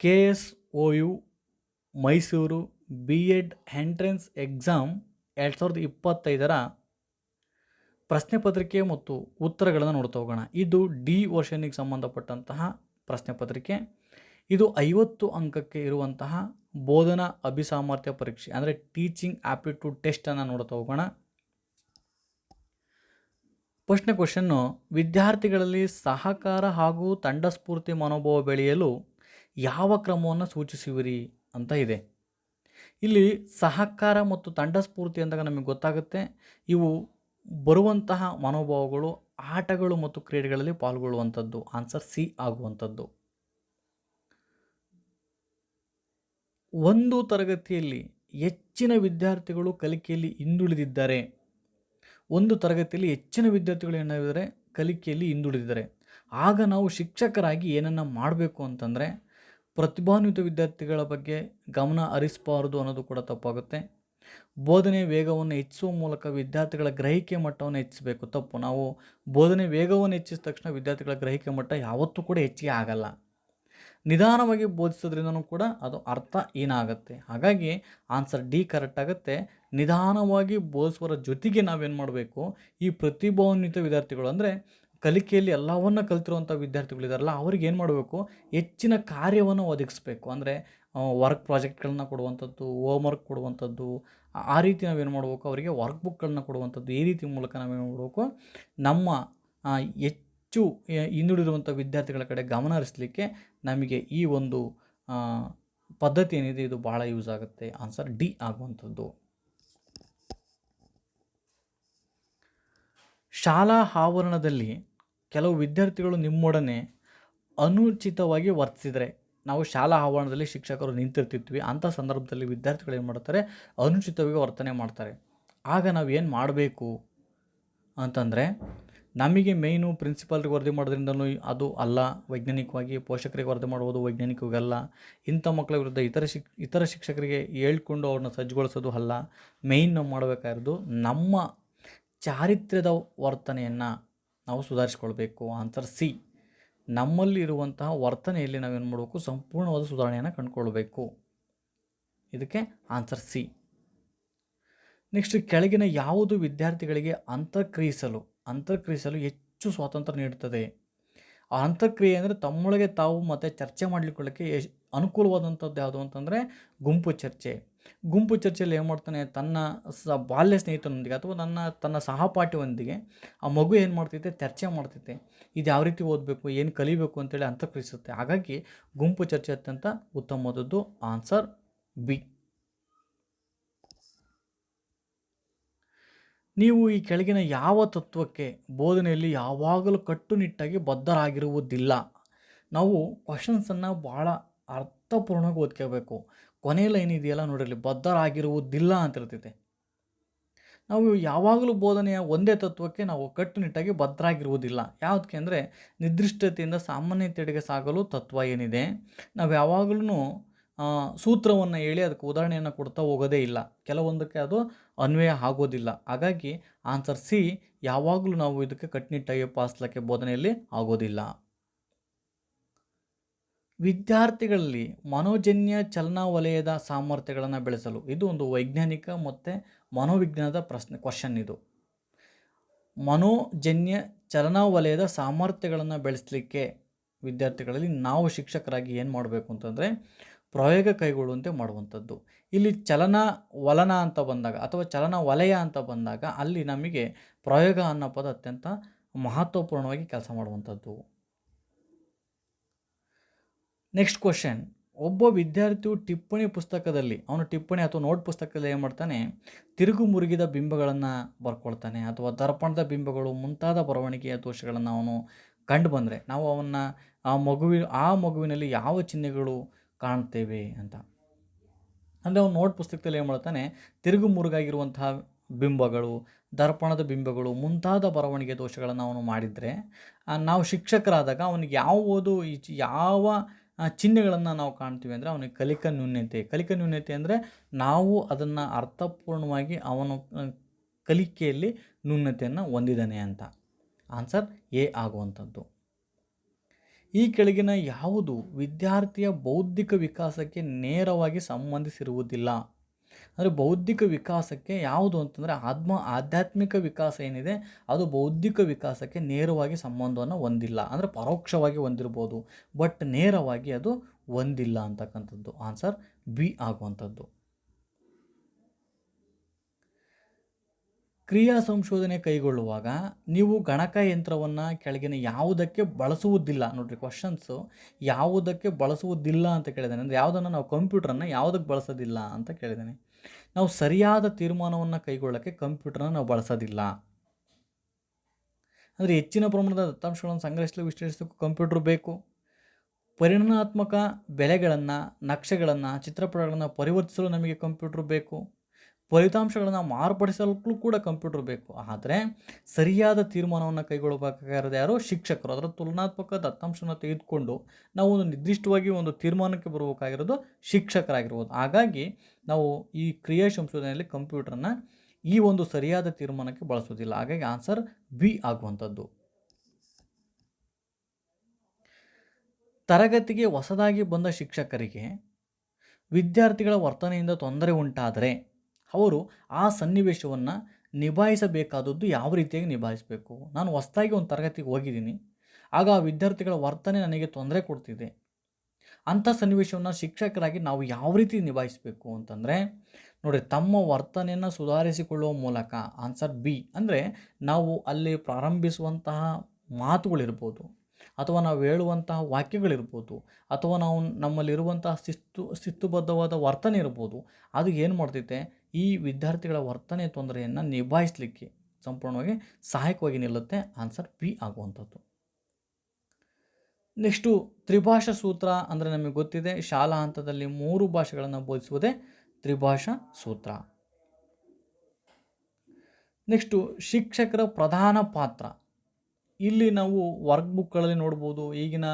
K S O U Mysuru B Ed entrance exam ಎರಡು ಸಾವಿರದ ಇಪ್ಪತ್ತೈದರ ಪ್ರಶ್ನೆ ಪತ್ರಿಕೆ ಮತ್ತು ಉತ್ತರಗಳನ್ನು ನೋಡ್ತಾ ಹೋಗೋಣ. ಇದು ಡಿ ವರ್ಷನಿಗೆ ಸಂಬಂಧಪಟ್ಟಂತಹ ಪ್ರಶ್ನೆ ಪತ್ರಿಕೆ. ಇದು ಐವತ್ತು ಅಂಕಕ್ಕೆ ಇರುವಂತಹ ಬೋಧನಾ ಅಭಿಸಾಮರ್ಥ್ಯ ಪರೀಕ್ಷೆ, ಅಂದರೆ ಟೀಚಿಂಗ್ ಆಪ್ಟಿಟ್ಯೂಡ್ ಟೆಸ್ಟನ್ನು ನೋಡ್ತಾ ಹೋಗೋಣ. ಪ್ರಶ್ನೆ ಕ್ವಶನ್ನು ವಿದ್ಯಾರ್ಥಿಗಳಲ್ಲಿ ಸಹಕಾರ ಹಾಗೂ ತಂಡ ಸ್ಫೂರ್ತಿ ಮನೋಭಾವ ಬೆಳೆಯಲು ಯಾವ ಕ್ರಮವನ್ನು ಸೂಚಿಸುವಿರಿ ಅಂತ ಇದೆ. ಇಲ್ಲಿ ಸಹಕಾರ ಮತ್ತು ತಂಡ ಸ್ಫೂರ್ತಿ ಅಂದಾಗ ನಮಗೆ ಗೊತ್ತಾಗುತ್ತೆ, ಇವು ಬರುವಂತಹ ಮನೋಭಾವಗಳು, ಆಟಗಳು ಮತ್ತು ಕ್ರೀಡೆಗಳಲ್ಲಿ ಪಾಲ್ಗೊಳ್ಳುವಂಥದ್ದು. ಆನ್ಸರ್ ಸಿ ಆಗುವಂಥದ್ದು. ಒಂದು ತರಗತಿಯಲ್ಲಿ ಹೆಚ್ಚಿನ ವಿದ್ಯಾರ್ಥಿಗಳು ಕಲಿಕೆಯಲ್ಲಿ ಹಿಂದುಳಿದಿದ್ದಾರೆ. ಒಂದು ತರಗತಿಯಲ್ಲಿ ಹೆಚ್ಚಿನ ವಿದ್ಯಾರ್ಥಿಗಳು ಏನಾಗಿದ್ದಾರೆ? ಕಲಿಕೆಯಲ್ಲಿ ಹಿಂದುಳಿದಿದ್ದಾರೆ. ಆಗ ನಾವು ಶಿಕ್ಷಕರಾಗಿ ಏನನ್ನು ಮಾಡಬೇಕು ಅಂತಂದರೆ ಪ್ರತಿಭಾನ್ವಿತ ವಿದ್ಯಾರ್ಥಿಗಳ ಬಗ್ಗೆ ಗಮನ ಹರಿಸಬಾರದು ಅನ್ನೋದು ಕೂಡ ತಪ್ಪಾಗುತ್ತೆ. ಬೋಧನೆ ವೇಗವನ್ನು ಹೆಚ್ಚಿಸುವ ಮೂಲಕ ವಿದ್ಯಾರ್ಥಿಗಳ ಗ್ರಹಿಕೆ ಮಟ್ಟವನ್ನು ಹೆಚ್ಚಿಸಬೇಕು. ತಪ್ಪು. ನಾವು ಬೋಧನೆ ವೇಗವನ್ನು ಹೆಚ್ಚಿಸಿದ ತಕ್ಷಣ ವಿದ್ಯಾರ್ಥಿಗಳ ಗ್ರಹಿಕೆ ಮಟ್ಟ ಯಾವತ್ತೂ ಕೂಡ ಹೆಚ್ಚಿಗೆ ಆಗಲ್ಲ. ನಿಧಾನವಾಗಿ ಬೋಧಿಸೋದ್ರಿಂದನೂ ಕೂಡ ಅದು ಅರ್ಥ ಏನಾಗುತ್ತೆ? ಹಾಗಾಗಿ ಆನ್ಸರ್ ಡಿ ಕರೆಕ್ಟ್ ಆಗುತ್ತೆ. ನಿಧಾನವಾಗಿ ಬೋಧಿಸುವರ ಜೊತೆಗೆ ನಾವೇನು ಮಾಡಬೇಕು? ಈ ಪ್ರತಿಭಾನ್ವಿತ ವಿದ್ಯಾರ್ಥಿಗಳು ಅಂದರೆ ಕಲಿಕೆಯಲ್ಲಿ ಎಲ್ಲವನ್ನು ಕಲ್ತಿರುವಂಥ ವಿದ್ಯಾರ್ಥಿಗಳಿದಾರಲ್ಲ, ಅವ್ರಿಗೆ ಏನು ಮಾಡಬೇಕು? ಹೆಚ್ಚಿನ ಕಾರ್ಯವನ್ನು ಒದಗಿಸ್ಬೇಕು. ಅಂದರೆ ವರ್ಕ್ ಪ್ರಾಜೆಕ್ಟ್ಗಳನ್ನ ಕೊಡುವಂಥದ್ದು ಹೋಮ್ ವರ್ಕ್ ಕೊಡುವಂಥದ್ದು, ಆ- ರೀತಿ ನಾವೇನು ಮಾಡಬೇಕು? ಅವರಿಗೆ ವರ್ಕ್ ಬುಕ್ಗಳನ್ನ ಕೊಡುವಂಥದ್ದು, ಈ ರೀತಿ ಮೂಲಕ ನಾವೇನು ಮಾಡಬೇಕು? ನಮ್ಮ ಹೆಚ್ಚು ಹಿಂದುಳಿದಿರುವಂಥ ವಿದ್ಯಾರ್ಥಿಗಳ ಕಡೆ ಗಮನ ಹರಿಸಲಿಕ್ಕೆ ನಮಗೆ ಈ ಒಂದು ಪದ್ಧತಿ ಏನಿದೆ, ಇದು ಭಾಳ ಯೂಸ್ ಆಗುತ್ತೆ. ಆನ್ಸರ್ ಡಿ ಆಗುವಂಥದ್ದು. ಶಾಲಾ ಆವರಣದಲ್ಲಿ ಕೆಲವು ವಿದ್ಯಾರ್ಥಿಗಳು ನಿಮ್ಮೊಡನೆ ಅನುಚಿತವಾಗಿ ವರ್ತಿಸಿದರೆ, ನಾವು ಶಾಲಾ ಆವರಣದಲ್ಲಿ ಶಿಕ್ಷಕರು ನಿಂತಿರ್ತಿದ್ವಿ. ಅಂಥ ಸಂದರ್ಭದಲ್ಲಿ ವಿದ್ಯಾರ್ಥಿಗಳು ಏನು ಮಾಡ್ತಾರೆ? ಅನುಚಿತವಾಗಿ ವರ್ತನೆ ಮಾಡ್ತಾರೆ. ಆಗ ನಾವು ಏನು ಮಾಡಬೇಕು ಅಂತಂದರೆ, ನಮಗೆ ಮೇಯ್ನು ಪ್ರಿನ್ಸಿಪಾಲ್ರಿಗೆ ವರದಿ ಮಾಡೋದ್ರಿಂದಲೂ ಅದು ಅಲ್ಲ, ವೈಜ್ಞಾನಿಕವಾಗಿ ಪೋಷಕರಿಗೆ ವರದಿ ಮಾಡುವುದು ವೈಜ್ಞಾನಿಕವಾಗಲ್ಲ ಇಂಥ ಮಕ್ಕಳ ವಿರುದ್ಧ ಇತರ ಶಿಕ್, ಇತರ ಶಿಕ್ಷಕರಿಗೆ ಹೇಳ್ಕೊಂಡು ಅವ್ರನ್ನ ಸಜ್ಜುಗೊಳಿಸೋದು ಅಲ್ಲ. ಮೇಯ್ನ್ ನಾವು ಮಾಡಬೇಕಾಗಿರೋದು ನಮ್ಮ ಚಾರಿತ್ರ್ಯದ ವರ್ತನೆಯನ್ನು ನಾವು ಸುಧಾರಿಸ್ಕೊಳ್ಬೇಕು ಆನ್ಸರ್ ಸಿ. ನಮ್ಮಲ್ಲಿ ಇರುವಂತಹ ವರ್ತನೆಯಲ್ಲಿ ನಾವೇನು ಮಾಡಬೇಕು? ಸಂಪೂರ್ಣವಾದ ಸುಧಾರಣೆಯನ್ನು ಕಂಡುಕೊಳ್ಬೇಕು. ಇದಕ್ಕೆ ಆನ್ಸರ್ ಸಿ. ನೆಕ್ಸ್ಟ್ ಕೆಳಗಿನ ಯಾವುದು ವಿದ್ಯಾರ್ಥಿಗಳಿಗೆ ಅಂತರ್ಕ್ರಿಯಿಸಲು? ಅಂತರ್ಕ್ರಿಯಿಸಲು ಹೆಚ್ಚು ಸ್ವಾತಂತ್ರ್ಯ ನೀಡುತ್ತದೆ ಆ ಅಂತರ್ಕ್ರಿಯೆ ಅಂದರೆ ತಮ್ಮೊಳಗೆ ತಾವು ಮತ್ತು ಚರ್ಚೆ ಮಾಡಲಿಕ್ಕೆ ಅನುಕೂಲವಾದಂಥದ್ದು ಯಾವುದು ಅಂತಂದರೆ ಗುಂಪು ಚರ್ಚೆ. ಗುಂಪು ಚರ್ಚೆಯಲ್ಲಿ ಏನು ಮಾಡ್ತಾನೆ, ತನ್ನ ಸ ಬಾಲ್ಯ ಸ್ನೇಹಿತನೊಂದಿಗೆ ಅಥವಾ ನನ್ನ, ತನ್ನ ಸಹಪಾಠಿಯೊಂದಿಗೆ ಆ ಮಗು ಏನು ಮಾಡ್ತೈತೆ, ಚರ್ಚೆ ಮಾಡ್ತೈತೆ. ಇದು ಯಾವ ರೀತಿ ಓದಬೇಕು, ಏನು ಕಲಿಬೇಕು ಅಂತೇಳಿ ಅಂತಕರಿಸುತ್ತೆ ಹಾಗಾಗಿ ಗುಂಪು ಚರ್ಚೆ ಅತ್ಯಂತ ಉತ್ತಮವಾದದ್ದು ಆನ್ಸರ್ ಬಿ. ನೀವು ಈ ಕೆಳಗಿನ ಯಾವ ತತ್ವಕ್ಕೆ ಬೋಧನೆಯಲ್ಲಿ ಯಾವಾಗಲೂ ಕಟ್ಟುನಿಟ್ಟಾಗಿ ಬದ್ಧರಾಗಿರುವುದಿಲ್ಲ. ನಾವು ಕ್ವಶನ್ಸನ್ನು ಭಾಳ ಅರ್ಥಪೂರ್ಣವಾಗಿ ಓದ್ಕೋಬೇಕು. ಕೊನೆಯ ಲೈನ್ ಇದೆಯಲ್ಲ ನೋಡಿರಲಿ ಬದ್ಧರಾಗಿರುವುದಿಲ್ಲ ಅಂತಿರ್ತೈತೆ. ನಾವು ಯಾವಾಗಲೂ ಬೋಧನೆಯ ಒಂದೇ ತತ್ವಕ್ಕೆ ನಾವು ಕಟ್ಟುನಿಟ್ಟಾಗಿ ಬದ್ಧರಾಗಿರುವುದಿಲ್ಲ ಯಾವುದಕ್ಕೆ ಅಂದರೆ ನಿರ್ದಿಷ್ಟತೆಯಿಂದ ಸಾಮಾನ್ಯತೆಡೆಗೆ ಸಾಗಲು ತತ್ವ ಏನಿದೆ? ನಾವು ಯಾವಾಗಲೂ ಸೂತ್ರವನ್ನು ಹೇಳಿ ಅದಕ್ಕೆ ಉದಾಹರಣೆಯನ್ನು ಕೊಡ್ತಾ ಹೋಗೋದೇ ಇಲ್ಲ. ಕೆಲವೊಂದಕ್ಕೆ ಅದು ಅನ್ವಯ ಆಗೋದಿಲ್ಲ. ಹಾಗಾಗಿ ಆನ್ಸರ್ ಸಿ ಯಾವಾಗಲೂ ನಾವು ಇದಕ್ಕೆ ಕಟ್ಟುನಿಟ್ಟಾಗಿ ಪಾಸ್ಲಕ್ಕೆ ಬೋಧನೆಯಲ್ಲಿ ಆಗೋದಿಲ್ಲ. ವಿದ್ಯಾರ್ಥಿಗಳಲ್ಲಿ ಮನೋಜನ್ಯ ಚಲನಾ ವಲಯದ ಸಾಮರ್ಥ್ಯಗಳನ್ನು ಬೆಳೆಸಲು ಇದು ಒಂದು ವೈಜ್ಞಾನಿಕ ಮತ್ತು ಮನೋವಿಜ್ಞಾನದ ಪ್ರಶ್ನೆ ಕ್ವಶನ್ ಇದು. ಮನೋಜನ್ಯ ಚಲನಾ ವಲಯದ ಸಾಮರ್ಥ್ಯಗಳನ್ನು ಬೆಳೆಸಲಿಕ್ಕೆ ವಿದ್ಯಾರ್ಥಿಗಳಲ್ಲಿ ನಾವು ಶಿಕ್ಷಕರಾಗಿ ಏನು ಮಾಡಬೇಕು ಅಂತಂದರೆ ಪ್ರಯೋಗ ಕೈಗೊಳ್ಳುವಂತೆ ಮಾಡುವಂಥದ್ದು. ಇಲ್ಲಿ ಚಲನ ವಲನ ಅಂತ ಬಂದಾಗ ಅಥವಾ ಚಲನ ವಲಯ ಅಂತ ಬಂದಾಗ ಅಲ್ಲಿ ನಮಗೆ ಪ್ರಯೋಗ ಅನ್ನೋ ಪದ ಅತ್ಯಂತ ಮಹತ್ವಪೂರ್ಣವಾಗಿ ಕೆಲಸ ಮಾಡುವಂಥದ್ದು. ನೆಕ್ಸ್ಟ್ ಕ್ವಶನ್ ಒಬ್ಬ ವಿದ್ಯಾರ್ಥಿಯು ಟಿಪ್ಪಣಿ ಪುಸ್ತಕದಲ್ಲಿ, ಅವನು ಟಿಪ್ಪಣಿ ಅಥವಾ ನೋಟ್ ಪುಸ್ತಕದಲ್ಲಿ ಏನು ಮಾಡ್ತಾನೆ? ತಿರುಗು ಮುರುಗಿದ ಬಿಂಬಗಳನ್ನು ಬರ್ಕೊಳ್ತಾನೆ ಅಥವಾ ದರ್ಪಣದ ಬಿಂಬಗಳು, ಮುಂತಾದ ಬರವಣಿಗೆಯ ದೋಷಗಳನ್ನು ಅವನು ಕಂಡು ಬಂದರೆ, ನಾವು ಅವನ್ನ ಆ ಮಗುವಿ, ಆ ಮಗುವಿನಲ್ಲಿ ಯಾವ ಚಿಹ್ನೆಗಳು ಕಾಣ್ತೇವೆ ಅಂತ. ಅಂದರೆ ಅವನು ನೋಟ್ ಪುಸ್ತಕದಲ್ಲಿ ಏನು ಮಾಡ್ತಾನೆ? ತಿರುಗು ಮುರುಗಾಗಿರುವಂತಹ ಬಿಂಬಗಳು, ದರ್ಪಣದ ಬಿಂಬಗಳು, ಮುಂತಾದ ಬರವಣಿಗೆ ದೋಷಗಳನ್ನು ಅವನು ಮಾಡಿದರೆ ನಾವು ಶಿಕ್ಷಕರಾದಾಗ ಅವನಿಗೆ ಯಾವ ಓದು ಯಾವ ಆ, ಚಿಹ್ನೆಗಳನ್ನು ನಾವು ಕಾಣ್ತೀವಿ ಅಂದರೆ ಅವನಿಗೆ ಕಲಿಕಾ ನ್ಯೂನ್ಯತೆ ಕಲಿಕಾ ನ್ಯೂನ್ಯತೆ ಅಂದರೆ ನಾವು ಅದನ್ನು ಅರ್ಥಪೂರ್ಣವಾಗಿ ಅವನು ಕಲಿಕೆಯಲ್ಲಿ ನ್ಯೂನ್ಯತೆಯನ್ನು ಹೊಂದಿದ್ದಾನೆ ಅಂತ. ಆನ್ಸರ್ ಎ ಆಗುವಂಥದ್ದು. ಈ ಕೆಳಗಿನ ಯಾವುದು ವಿದ್ಯಾರ್ಥಿಯ ಬೌದ್ಧಿಕ ವಿಕಾಸಕ್ಕೆ ನೇರವಾಗಿ ಸಂಬಂಧಿಸಿರುವುದಿಲ್ಲ. ಅಂದರೆ ಬೌದ್ಧಿಕ ವಿಕಾಸಕ್ಕೆ ಯಾವುದು ಅಂತಂದರೆ ಆತ್ಮ, ಆಧ್ಯಾತ್ಮಿಕ ವಿಕಾಸ ಏನಿದೆ, ಅದು ಬೌದ್ಧಿಕ ವಿಕಾಸಕ್ಕೆ ನೇರವಾಗಿ ಸಂಬಂಧವನ್ನು ಹೊಂದಿಲ್ಲ. ಅಂದರೆ ಪರೋಕ್ಷವಾಗಿ ಹೊಂದಿರ್ಬೋದು ಬಟ್ ನೇರವಾಗಿ ಅದು ಹೊಂದಿಲ್ಲ ಅಂತಕ್ಕಂಥದ್ದು. ಆನ್ಸರ್ ಬಿ ಆಗುವಂಥದ್ದು. ಕ್ರಿಯಾ ಸಂಶೋಧನೆ ಕೈಗೊಳ್ಳುವಾಗ ನೀವು ಗಣಕ ಯಂತ್ರವನ್ನು ಕೆಳಗಿನ ಯಾವುದಕ್ಕೆ ಬಳಸುವುದಿಲ್ಲ, ನೋಡ್ರಿ ಕ್ವಶನ್ಸು ಯಾವುದಕ್ಕೆ ಬಳಸುವುದಿಲ್ಲ ಅಂತ ಕೇಳಿದ್ದೇನೆ. ಅಂದರೆ ಯಾವುದನ್ನು ನಾವು ಕಂಪ್ಯೂಟ್ರನ್ನು ಯಾವುದಕ್ಕೆ ಬಳಸೋದಿಲ್ಲ ಅಂತ ಕೇಳಿದ್ದಾನೆ. ನಾವು ಸರಿಯಾದ ತೀರ್ಮಾನವನ್ನು ಕೈಗೊಳ್ಳೋಕ್ಕೆ ಕಂಪ್ಯೂಟರ್ನ ನಾವು ಬಳಸೋದಿಲ್ಲ. ಅಂದರೆ ಹೆಚ್ಚಿನ ಪ್ರಮಾಣದ ದತ್ತಾಂಶಗಳನ್ನು ಸಂಗ್ರಹಿಸಲು ವಿಶ್ಲೇಷಿಸಲು ಕಂಪ್ಯೂಟರ್ ಬೇಕು. ಪರಿಣಾಮಾತ್ಮಕ ಬೆಲೆಗಳನ್ನು, ನಕ್ಷೆಗಳನ್ನು, ಚಿತ್ರಪಟಗಳನ್ನು ಪರಿವರ್ತಿಸಲು ನಮಗೆ ಕಂಪ್ಯೂಟರ್ ಬೇಕು. ಫಲಿತಾಂಶಗಳನ್ನು ಮಾರ್ಪಡಿಸಲು ಕೂಡ ಕಂಪ್ಯೂಟರ್ ಬೇಕು. ಆದರೆ ಸರಿಯಾದ ತೀರ್ಮಾನವನ್ನು ಕೈಗೊಳ್ಳಬೇಕಾಗಿರೋದು ಯಾರು ಶಿಕ್ಷಕರು ಅದರ ತುಲನಾತ್ಮಕ ದತ್ತಾಂಶವನ್ನು ತೆಗೆದುಕೊಂಡು ನಾವು ಒಂದು ನಿರ್ದಿಷ್ಟವಾಗಿ ಒಂದು ತೀರ್ಮಾನಕ್ಕೆ ಬರಬೇಕಾಗಿರೋದು ಶಿಕ್ಷಕರಾಗಿರ್ಬೋದು. ಹಾಗಾಗಿ ನಾವು ಈ ಕ್ರಿಯಾ ಸಂಶೋಧನೆಯಲ್ಲಿ ಕಂಪ್ಯೂಟರ್ನ ಈ ಒಂದು ಸರಿಯಾದ ತೀರ್ಮಾನಕ್ಕೆ ಬಳಸೋದಿಲ್ಲ. ಹಾಗಾಗಿ ಆನ್ಸರ್ ಬಿ ಆಗುವಂಥದ್ದು. ತರಗತಿಗೆ ಹೊಸದಾಗಿ ಬಂದ ಶಿಕ್ಷಕರಿಗೆ ವಿದ್ಯಾರ್ಥಿಗಳ ವರ್ತನೆಯಿಂದ ತೊಂದರೆ ಉಂಟಾದರೆ ಅವರು ಆ ಸನ್ನಿವೇಶವನ್ನು ನಿಭಾಯಿಸಬೇಕಾದದ್ದು ಯಾವ ರೀತಿಯಾಗಿ ನಿಭಾಯಿಸಬೇಕು? ನಾನು ಹೊಸದಾಗಿ ಒಂದು ತರಗತಿಗೆ ಹೋಗಿದ್ದೀನಿ. ಆಗ ಆ ವಿದ್ಯಾರ್ಥಿಗಳ ವರ್ತನೆ ನನಗೆ ತೊಂದರೆ ಕೊಡ್ತಿದೆ. ಅಂಥ ಸನ್ನಿವೇಶವನ್ನು ಶಿಕ್ಷಕರಾಗಿ ನಾವು ಯಾವ ರೀತಿ ನಿಭಾಯಿಸಬೇಕು ಅಂತಂದರೆ ನೋಡಿ ತಮ್ಮ ವರ್ತನೆಯನ್ನು ಸುಧಾರಿಸಿಕೊಳ್ಳುವ ಮೂಲಕ ಆನ್ಸರ್ ಬಿ ಅಂದರೆ ನಾವು ಅಲ್ಲಿ ಪ್ರಾರಂಭಿಸುವಂತಹ ಮಾತುಗಳಿರ್ಬೋದು, ಅಥವಾ ನಾವು ಹೇಳುವಂತಹ ವಾಕ್ಯಗಳಿರ್ಬೋದು, ಅಥವಾ ನಾವು ನಮ್ಮಲ್ಲಿರುವಂತಹ ಶಿಸ್ತು, ಶಿಸ್ತುಬದ್ಧವಾದ ವರ್ತನೆ ಇರ್ಬೋದು, ಅದು ಏನು ಮಾಡ್ತೈತೆ? ಈ ವಿದ್ಯಾರ್ಥಿಗಳ ವರ್ತನೆ ತೊಂದರೆಯನ್ನು ನಿಭಾಯಿಸಲಿಕ್ಕೆ ಸಂಪೂರ್ಣವಾಗಿ ಸಹಾಯಕವಾಗಿ ನಿಲ್ಲುತ್ತೆ ಆನ್ಸರ್ ಬಿ ಆಗುವಂಥದ್ದು. ನೆಕ್ಸ್ಟು ತ್ರಿಭಾಷಾ ಸೂತ್ರ ಅಂದರೆ ನಮಗೆ ಗೊತ್ತಿದೆ, ಶಾಲಾ ಹಂತದಲ್ಲಿ ಮೂರು ಭಾಷೆಗಳನ್ನು ಬೋಧಿಸುವುದೇ ತ್ರಿಭಾಷಾ ಸೂತ್ರ. ನೆಕ್ಸ್ಟು ಶಿಕ್ಷಕರ ಪ್ರಧಾನ ಪಾತ್ರ. ಇಲ್ಲಿ ನಾವು ವರ್ಕ್ ಬುಕ್ಗಳಲ್ಲಿ ನೋಡ್ಬೋದು, ಈಗಿನ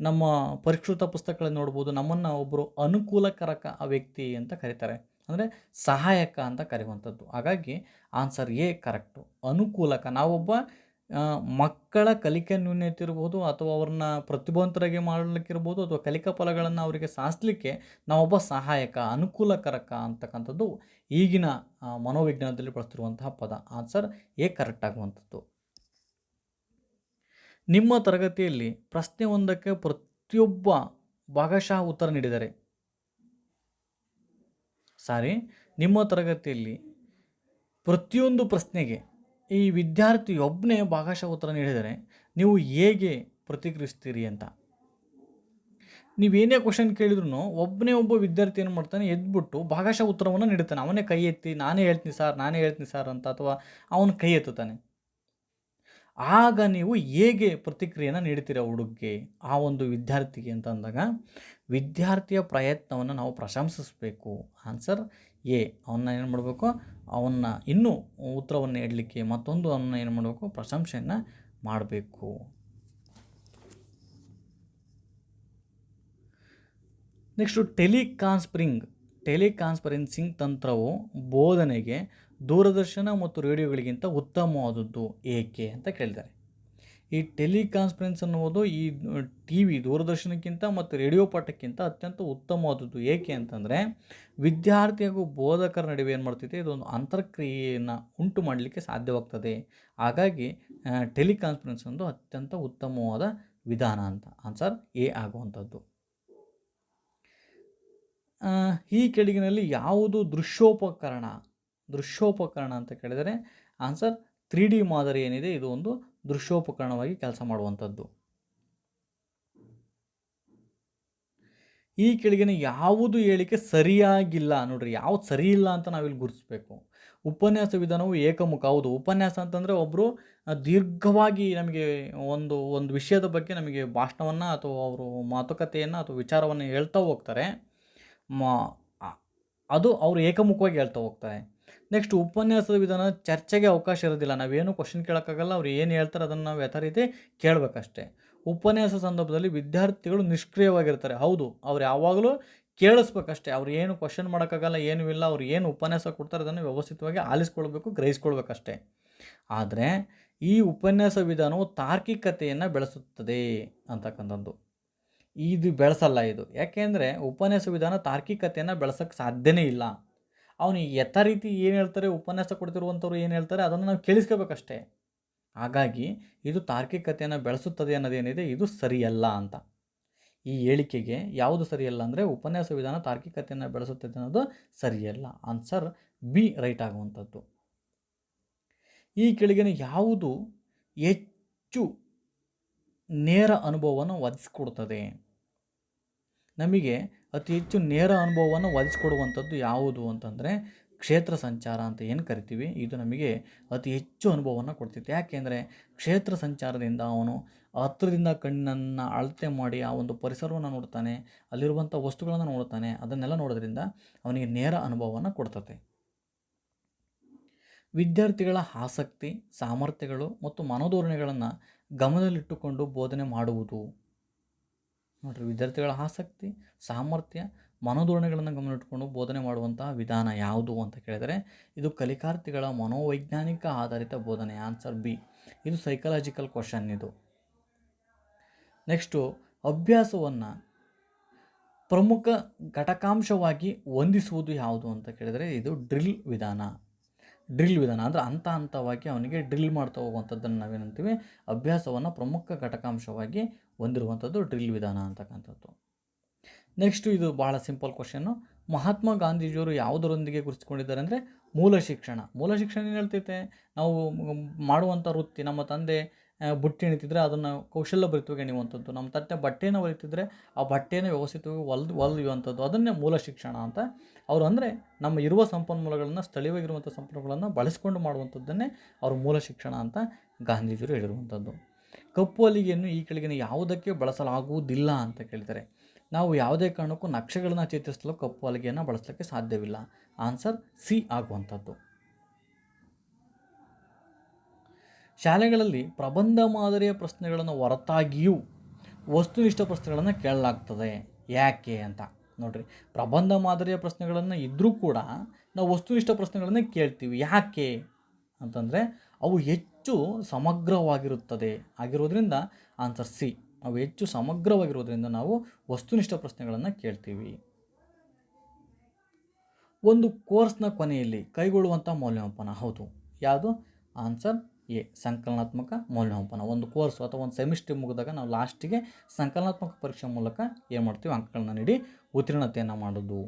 ನಮ್ಮ ಪರಿಷ್ಕೃತ ಪುಸ್ತಕಗಳಲ್ಲಿ ನೋಡ್ಬೋದು, ನಮ್ಮನ್ನು ಒಬ್ಬರು ಅನುಕೂಲಕರಕ ವ್ಯಕ್ತಿ ಅಂತ ಕರೀತಾರೆ. ಅಂದರೆ ಸಹಾಯಕ ಅಂತ ಕರೆಯುವಂಥದ್ದು. ಹಾಗಾಗಿ ಆನ್ಸರ್ ಎ ಕರೆಕ್ಟು ಅನುಕೂಲಕ. ನಾವೊಬ್ಬ ಮಕ್ಕಳ ಕಲಿಕೆ ನ್ಯೂನ್ಯತೆ ಇರ್ಬೋದು ಅಥವಾ ಅವ್ರನ್ನ ಪ್ರತಿಭಾವಂತರಾಗಿ ಮಾಡಲಿಕ್ಕಿರ್ಬೋದು ಅಥವಾ ಕಲಿಕಾ ಫಲಗಳನ್ನು ಅವರಿಗೆ ಸಾಧಿಸಲಿಕ್ಕೆ ನಾವೊಬ್ಬ ಸಹಾಯಕ, ಅನುಕೂಲಕರಕ ಅಂತಕ್ಕಂಥದ್ದು ಈಗಿನ ಮನೋವಿಜ್ಞಾನದಲ್ಲಿ ಬಳಸ್ತಿರುವಂತಹ ಪದ. ಆನ್ಸರ್ ಎ, ಕರೆಕ್ಟ್ ಆಗುವಂಥದ್ದು. ನಿಮ್ಮ ತರಗತಿಯಲ್ಲಿ ಪ್ರಶ್ನೆ ಒಂದಕ್ಕೆ ಪ್ರತಿಯೊಬ್ಬ ಭಾಗಶಃ ಉತ್ತರ ನೀಡಿದರೆ? ಸಾರಿ, ನಿಮ್ಮ ತರಗತಿಯಲ್ಲಿ ಪ್ರತಿಯೊಂದು ಪ್ರಶ್ನೆಗೆ ಈ ವಿದ್ಯಾರ್ಥಿ ಒಬ್ಬನೇ ಭಾಗಶಃ ಉತ್ತರ ನೀಡಿದರೆ ನೀವು ಹೇಗೆ ಪ್ರತಿಕ್ರಿಯಿಸ್ತೀರಿ ಅಂತ? ನೀವೇನೇ ಕ್ವಶನ್ ಕೇಳಿದ್ರು ಒಬ್ಬನೇ ಒಬ್ಬ ವಿದ್ಯಾರ್ಥಿ ಏನು ಮಾಡ್ತಾನೆ, ಎದ್ಬಿಟ್ಟು ಭಾಗಶಃ ಉತ್ತರವನ್ನು ನೀಡುತ್ತಾನೆ. ಅವನೇ ಕೈ ಎತ್ತಿ, ನಾನೇ ಹೇಳ್ತೀನಿ ಸರ್, ನಾನೇ ಹೇಳ್ತೀನಿ ಸರ್ ಅಂತ, ಅಥವಾ ಅವನು ಕೈ ಎತ್ತುತ್ತಾನೆ. ಆಗ ನೀವು ಹೇಗೆ ಪ್ರತಿಕ್ರಿಯೆಯನ್ನು ನೀಡ್ತೀರ ಹುಡುಗಿಗೆ? ಆ ಒಂದು ವಿದ್ಯಾರ್ಥಿಗೆ ಅಂತ ಅಂದಾಗ, ವಿದ್ಯಾರ್ಥಿಯ ಪ್ರಯತ್ನವನ್ನು ನಾವು ಪ್ರಶಂಸಿಸಬೇಕು. ಆನ್ಸರ್ ಎ, ಅವನ್ನ ಏನು ಮಾಡಬೇಕು? ಅವನ್ನ ಇನ್ನೂ ಉತ್ತರವನ್ನು ನೀಡಲಿಕ್ಕೆ ಮತ್ತೊಂದು ಅವನ್ನ ಏನು ಮಾಡಬೇಕು? ಪ್ರಶಂಸೆಯನ್ನು ಮಾಡಬೇಕು. ನೆಕ್ಸ್ಟು ಟೆಲಿಕಾನ್ಸ್ಪರಿಂಗ್ ಟೆಲಿಕಾನ್ಸ್ಪರೆನ್ಸಿಂಗ್ ತಂತ್ರವು ಬೋಧನೆಗೆ ದೂರದರ್ಶನ ಮತ್ತು ರೇಡಿಯೋಗಳಿಗಿಂತ ಉತ್ತಮವಾದದ್ದು ಏಕೆ ಅಂತ ಕೇಳಿದ್ದಾರೆ. ಈ ಟೆಲಿಕಾನ್ಸ್ಪರೆನ್ಸ್ ಅನ್ನುವುದು ಈ ಟಿ ವಿ ದೂರದರ್ಶನಕ್ಕಿಂತ ಮತ್ತು ರೇಡಿಯೋ ಪಾಠಕ್ಕಿಂತ ಅತ್ಯಂತ ಉತ್ತಮವಾದದ್ದು. ಏಕೆ ಅಂತಂದರೆ ವಿದ್ಯಾರ್ಥಿ ಹಾಗೂ ಬೋಧಕರ ನಡುವೆ ಏನು ಮಾಡ್ತೈತೆ, ಇದೊಂದು ಅಂತರ್ಕ್ರಿಯೆಯನ್ನು ಉಂಟು ಮಾಡಲಿಕ್ಕೆ ಸಾಧ್ಯವಾಗ್ತದೆ. ಹಾಗಾಗಿ ಟೆಲಿಕಾನ್ಸ್ಪರೆನ್ಸ್ ಒಂದು ಅತ್ಯಂತ ಉತ್ತಮವಾದ ವಿಧಾನ ಅಂತ. ಆನ್ಸರ್, ಎ ಆಗುವಂಥದ್ದು. ಈ ಕೆಳಗಿನಲ್ಲಿ ಯಾವುದು ದೃಶ್ಯೋಪಕರಣ? ದೃಶ್ಯೋಪಕರಣ ಅಂತ ಕೇಳಿದರೆ, ಆನ್ಸರ್, ತ್ರೀ ಡಿ ಮಾದರಿ ಏನಿದೆ, ಇದು ಒಂದು ದೃಶ್ಯೋಪಕರಣವಾಗಿ ಕೆಲಸ ಮಾಡುವಂಥದ್ದು. ಈ ಕೆಳಗಿನ ಯಾವುದು ಹೇಳಿಕೆ ಸರಿಯಾಗಿಲ್ಲ ನೋಡ್ರಿ, ಯಾವ್ದು ಸರಿ ಇಲ್ಲ ಅಂತ ನಾವಿಲ್ಲಿ ಗುರುತಿಸ್ಬೇಕು. ಉಪನ್ಯಾಸ ವಿಧಾನವು ಏಕಮುಖ, ಹೌದು. ಉಪನ್ಯಾಸ ಅಂತಂದರೆ ಒಬ್ಬರು ದೀರ್ಘವಾಗಿ ನಮಗೆ ಒಂದು ಒಂದು ವಿಷಯದ ಬಗ್ಗೆ ನಮಗೆ ಭಾಷಣವನ್ನು ಅಥವಾ ಅವರು ಮಾತುಕತೆಯನ್ನು ಅಥವಾ ವಿಚಾರವನ್ನು ಹೇಳ್ತಾ ಹೋಗ್ತಾರೆ. ಮಾ ಅದು ಅವರು ಏಕಮುಖವಾಗಿ ಹೇಳ್ತಾ ಹೋಗ್ತಾರೆ. ನೆಕ್ಸ್ಟ್ ಉಪನ್ಯಾಸದ ವಿಧಾನ ಚರ್ಚೆಗೆ ಅವಕಾಶ ಇರೋದಿಲ್ಲ. ನಾವೇನು ಕ್ವಶನ್ ಕೇಳೋಕ್ಕಾಗಲ್ಲ. ಅವ್ರು ಏನು ಹೇಳ್ತಾರೆ ಅದನ್ನು ನಾವು ಯಥಾರೀತಿ ಕೇಳಬೇಕಷ್ಟೇ. ಉಪನ್ಯಾಸ ಸಂದರ್ಭದಲ್ಲಿ ವಿದ್ಯಾರ್ಥಿಗಳು ನಿಷ್ಕ್ರಿಯವಾಗಿರ್ತಾರೆ. ಹೌದು, ಅವ್ರು ಯಾವಾಗಲೂ ಕೇಳಿಸ್ಬೇಕಷ್ಟೇ. ಅವ್ರು ಏನು ಕ್ವಶನ್ ಮಾಡೋಕ್ಕಾಗಲ್ಲ, ಏನೂ ಇಲ್ಲ. ಅವ್ರು ಏನು ಉಪನ್ಯಾಸ ಕೊಡ್ತಾರೆ ಅದನ್ನು ವ್ಯವಸ್ಥಿತವಾಗಿ ಆಲಿಸ್ಕೊಳ್ಬೇಕು, ಗ್ರಹಿಸ್ಕೊಳ್ಬೇಕಷ್ಟೇ. ಆದರೆ ಈ ಉಪನ್ಯಾಸ ವಿಧಾನವು ತಾರ್ಕಿಕತೆಯನ್ನು ಬೆಳೆಸುತ್ತದೆ ಅಂತಕ್ಕಂಥದ್ದು. ಇದು ಬೆಳೆಸಲ್ಲ ಇದು. ಯಾಕೆಂದರೆ ಉಪನ್ಯಾಸ ವಿಧಾನ ತಾರ್ಕಿಕತೆಯನ್ನು ಬೆಳೆಸೋಕ್ಕೆ ಸಾಧ್ಯನೇ ಇಲ್ಲ. ಅವನು ಯಥ ರೀತಿ ಏನು ಹೇಳ್ತಾರೆ, ಉಪನ್ಯಾಸ ಕೊಡ್ತಿರುವಂಥವ್ರು ಏನು ಹೇಳ್ತಾರೆ, ಅದನ್ನು ನಾವು ಕೇಳಿಸ್ಕೋಬೇಕಷ್ಟೇ. ಹಾಗಾಗಿ ಇದು ತಾರ್ಕಿಕತೆಯನ್ನು ಬೆಳೆಸುತ್ತದೆ ಅನ್ನೋದೇನಿದೆ, ಇದು ಸರಿಯಲ್ಲ ಅಂತ. ಈ ಹೇಳಿಕೆಗೆ ಯಾವುದು ಸರಿಯಲ್ಲ ಅಂದರೆ, ಉಪನ್ಯಾಸ ವಿಧಾನ ತಾರ್ಕಿಕತೆಯನ್ನು ಬೆಳೆಸುತ್ತದೆ ಅನ್ನೋದು ಸರಿಯಲ್ಲ. ಆನ್ಸರ್ ಬಿ ರೈಟ್ ಆಗುವಂಥದ್ದು. ಈ ಕೆಳಗಿನ ಯಾವುದು ಹೆಚ್ಚು ನೇರ ಅನುಭವವನ್ನು ಒದಗಿಸ್ಕೊಡ್ತದೆ? ನಮಗೆ ಅತಿ ಹೆಚ್ಚು ನೇರ ಅನುಭವವನ್ನು ಒದಗಿಸ್ಕೊಡುವಂಥದ್ದು ಯಾವುದು ಅಂತಂದರೆ ಕ್ಷೇತ್ರ ಸಂಚಾರ ಅಂತ ಏನು ಕರಿತೀವಿ, ಇದು ನಮಗೆ ಅತಿ ಹೆಚ್ಚು ಅನುಭವವನ್ನು ಕೊಡ್ತೈತೆ. ಯಾಕೆಂದರೆ ಕ್ಷೇತ್ರ ಸಂಚಾರದಿಂದ ಅವನು ಹತ್ರದಿಂದ ಕಣ್ಣನ್ನು ಅಳತೆ ಮಾಡಿ ಆ ಒಂದು ಪರಿಸರವನ್ನು ನೋಡ್ತಾನೆ, ಅಲ್ಲಿರುವಂಥ ವಸ್ತುಗಳನ್ನು ನೋಡ್ತಾನೆ, ಅದನ್ನೆಲ್ಲ ನೋಡೋದ್ರಿಂದ ಅವನಿಗೆ ನೇರ ಅನುಭವವನ್ನು ಕೊಡ್ತತೆ. ವಿದ್ಯಾರ್ಥಿಗಳ ಆಸಕ್ತಿ, ಸಾಮರ್ಥ್ಯಗಳು ಮತ್ತು ಮನೋಧೋರಣೆಗಳನ್ನು ಗಮನದಲ್ಲಿಟ್ಟುಕೊಂಡು ಬೋಧನೆ ಮಾಡುವುದು ನೋಡಿರಿ, ವಿದ್ಯಾರ್ಥಿಗಳ ಆಸಕ್ತಿ, ಸಾಮರ್ಥ್ಯ, ಮನೋಧೋರಣೆಗಳನ್ನು ಗಮನಿಟ್ಕೊಂಡು ಬೋಧನೆ ಮಾಡುವಂತಹ ವಿಧಾನ ಯಾವುದು ಅಂತ ಕೇಳಿದರೆ, ಇದು ಕಲಿಕಾರ್ಥಿಗಳ ಮನೋವೈಜ್ಞಾನಿಕ ಆಧಾರಿತ ಬೋಧನೆ ಆನ್ಸರ್ ಬಿ ಇದು ಸೈಕಲಾಜಿಕಲ್ ಕ್ವಶನ್ ಇದು. ನೆಕ್ಸ್ಟು ಅಭ್ಯಾಸವನ್ನು ಪ್ರಮುಖ ಘಟಕಾಂಶವಾಗಿ ಹೊಂದಿಸುವುದು ಯಾವುದು ಅಂತ ಕೇಳಿದರೆ, ಇದು ಡ್ರಿಲ್ ವಿಧಾನ. ಡ್ರಿಲ್ ವಿಧಾನ ಅಂದರೆ ಹಂತ ಹಂತವಾಗಿ ಅವನಿಗೆ ಡ್ರಿಲ್ ಮಾಡ್ತಾ ಹೋಗುವಂಥದ್ದನ್ನು ನಾವೇನಂತೀವಿ? ಅಭ್ಯಾಸವನ್ನು ಪ್ರಮುಖ ಘಟಕಾಂಶವಾಗಿ ಹೊಂದಿರುವಂಥದ್ದು ಡ್ರಿಲ್ ವಿಧಾನ ಅಂತಕ್ಕಂಥದ್ದು. ನೆಕ್ಸ್ಟು ಇದು ಭಾಳ ಸಿಂಪಲ್ ಕ್ವಶನ್ನು ಮಹಾತ್ಮ ಗಾಂಧೀಜಿಯವರು ಯಾವುದರೊಂದಿಗೆ ಗುರುತಿಸ್ಕೊಂಡಿದ್ದಾರೆ ಅಂದರೆ ಮೂಲ ಶಿಕ್ಷಣ. ಮೂಲ ಶಿಕ್ಷಣ ಏನು ಹೇಳ್ತೈತೆ? ನಾವು ಮಾಡುವಂಥ ವೃತ್ತಿ, ನಮ್ಮ ತಂದೆ ಬುಟ್ಟಿ ಎಣಿತಿದ್ರೆ ಅದನ್ನು ಕೌಶಲ್ಯಭರಿತವಾಗಿ ಎಣಿಯುವಂಥದ್ದು. ನಮ್ಮ ತಟ್ಟೆ ಬಟ್ಟೆನ ಹೊಲಿತಿದ್ರೆ ಆ ಬಟ್ಟೆನ ವ್ಯವಸ್ಥಿತವಾಗಿ ಹೊಲ್ದು ಹೊಲಿಯುವಂಥದ್ದು ಅದನ್ನೇ ಮೂಲ ಶಿಕ್ಷಣ ಅಂತ. ಅವರು ಅಂದರೆ ನಮ್ಮ ಇರುವ ಸಂಪನ್ಮೂಲಗಳನ್ನು ಸ್ಥಳೀಯವಾಗಿರುವಂಥ ಸಂಪನ್ಮೂಲಗಳನ್ನು ಬಳಸ್ಕೊಂಡು ಮಾಡುವಂಥದ್ದನ್ನೇ ಅವರು ಮೂಲ ಶಿಕ್ಷಣ ಅಂತ ಗಾಂಧೀಜಿಯವರು ಹೇಳಿರುವಂಥದ್ದು. ಕಪ್ಪು ಹೊಲಿಗೆಯನ್ನು ಈ ಕೆಳಗಿನ ಯಾವುದಕ್ಕೆ ಬಳಸಲಾಗುವುದಿಲ್ಲ ಅಂತ ಕೇಳಿದರೆ, ನಾವು ಯಾವುದೇ ಕಾರಣಕ್ಕೂ ನಕ್ಷೆಗಳನ್ನು ಚಿತ್ರಿಸಲು ಕಪ್ಪು ಹೊಲಿಗೆಯನ್ನು ಬಳಸಲಿಕ್ಕೆ ಸಾಧ್ಯವಿಲ್ಲ. ಆನ್ಸರ್ ಸಿ ಆಗುವಂಥದ್ದು. ಶಾಲೆಗಳಲ್ಲಿ ಪ್ರಬಂಧ ಮಾದರಿಯ ಪ್ರಶ್ನೆಗಳನ್ನು ಹೊರತಾಗಿಯೂ ವಸ್ತುನಿಷ್ಠ ಪ್ರಶ್ನೆಗಳನ್ನು ಕೇಳಲಾಗ್ತದೆ. ಯಾಕೆ ಅಂತ ನೋಡಿರಿ. ಪ್ರಬಂಧ ಮಾದರಿಯ ಪ್ರಶ್ನೆಗಳನ್ನು ಇದ್ದರೂ ಕೂಡ ನಾವು ವಸ್ತುನಿಷ್ಠ ಪ್ರಶ್ನೆಗಳನ್ನೇ ಕೇಳ್ತೀವಿ. ಯಾಕೆ ಅಂತಂದರೆ ಅವು ಹೆಚ್ಚು ಸಮಗ್ರವಾಗಿರುತ್ತದೆ. ಆಗಿರೋದ್ರಿಂದ ಆನ್ಸರ್ ಸಿ ಅವು ಹೆಚ್ಚು ಸಮಗ್ರವಾಗಿರೋದ್ರಿಂದ ನಾವು ವಸ್ತುನಿಷ್ಠ ಪ್ರಶ್ನೆಗಳನ್ನು ಕೇಳ್ತೀವಿ. ಒಂದು ಕೋರ್ಸ್ನ ಕೊನೆಯಲ್ಲಿ ಕೈಗೊಳ್ಳುವಂಥ ಮೌಲ್ಯಮಾಪನ. ಹೌದು. ಯಾವುದು? ಆನ್ಸರ್ ಎ ಸಂಕಲನಾತ್ಮಕ ಮೌಲ್ಯಮಾಪನ. ಒಂದು ಕೋರ್ಸ್ ಅಥವಾ ಒಂದು ಸೆಮಿಸ್ಟರ್ ಮುಗಿದಾಗ ನಾವು ಲಾಸ್ಟಿಗೆ ಸಂಕಲನಾತ್ಮಕ ಪರೀಕ್ಷೆ ಮೂಲಕ ಏನು ಮಾಡ್ತೀವಿ? ಅಂಕಗಳನ್ನ ನೀಡಿ ಉತ್ತೀರ್ಣತೆಯನ್ನು ಮಾಡೋದು.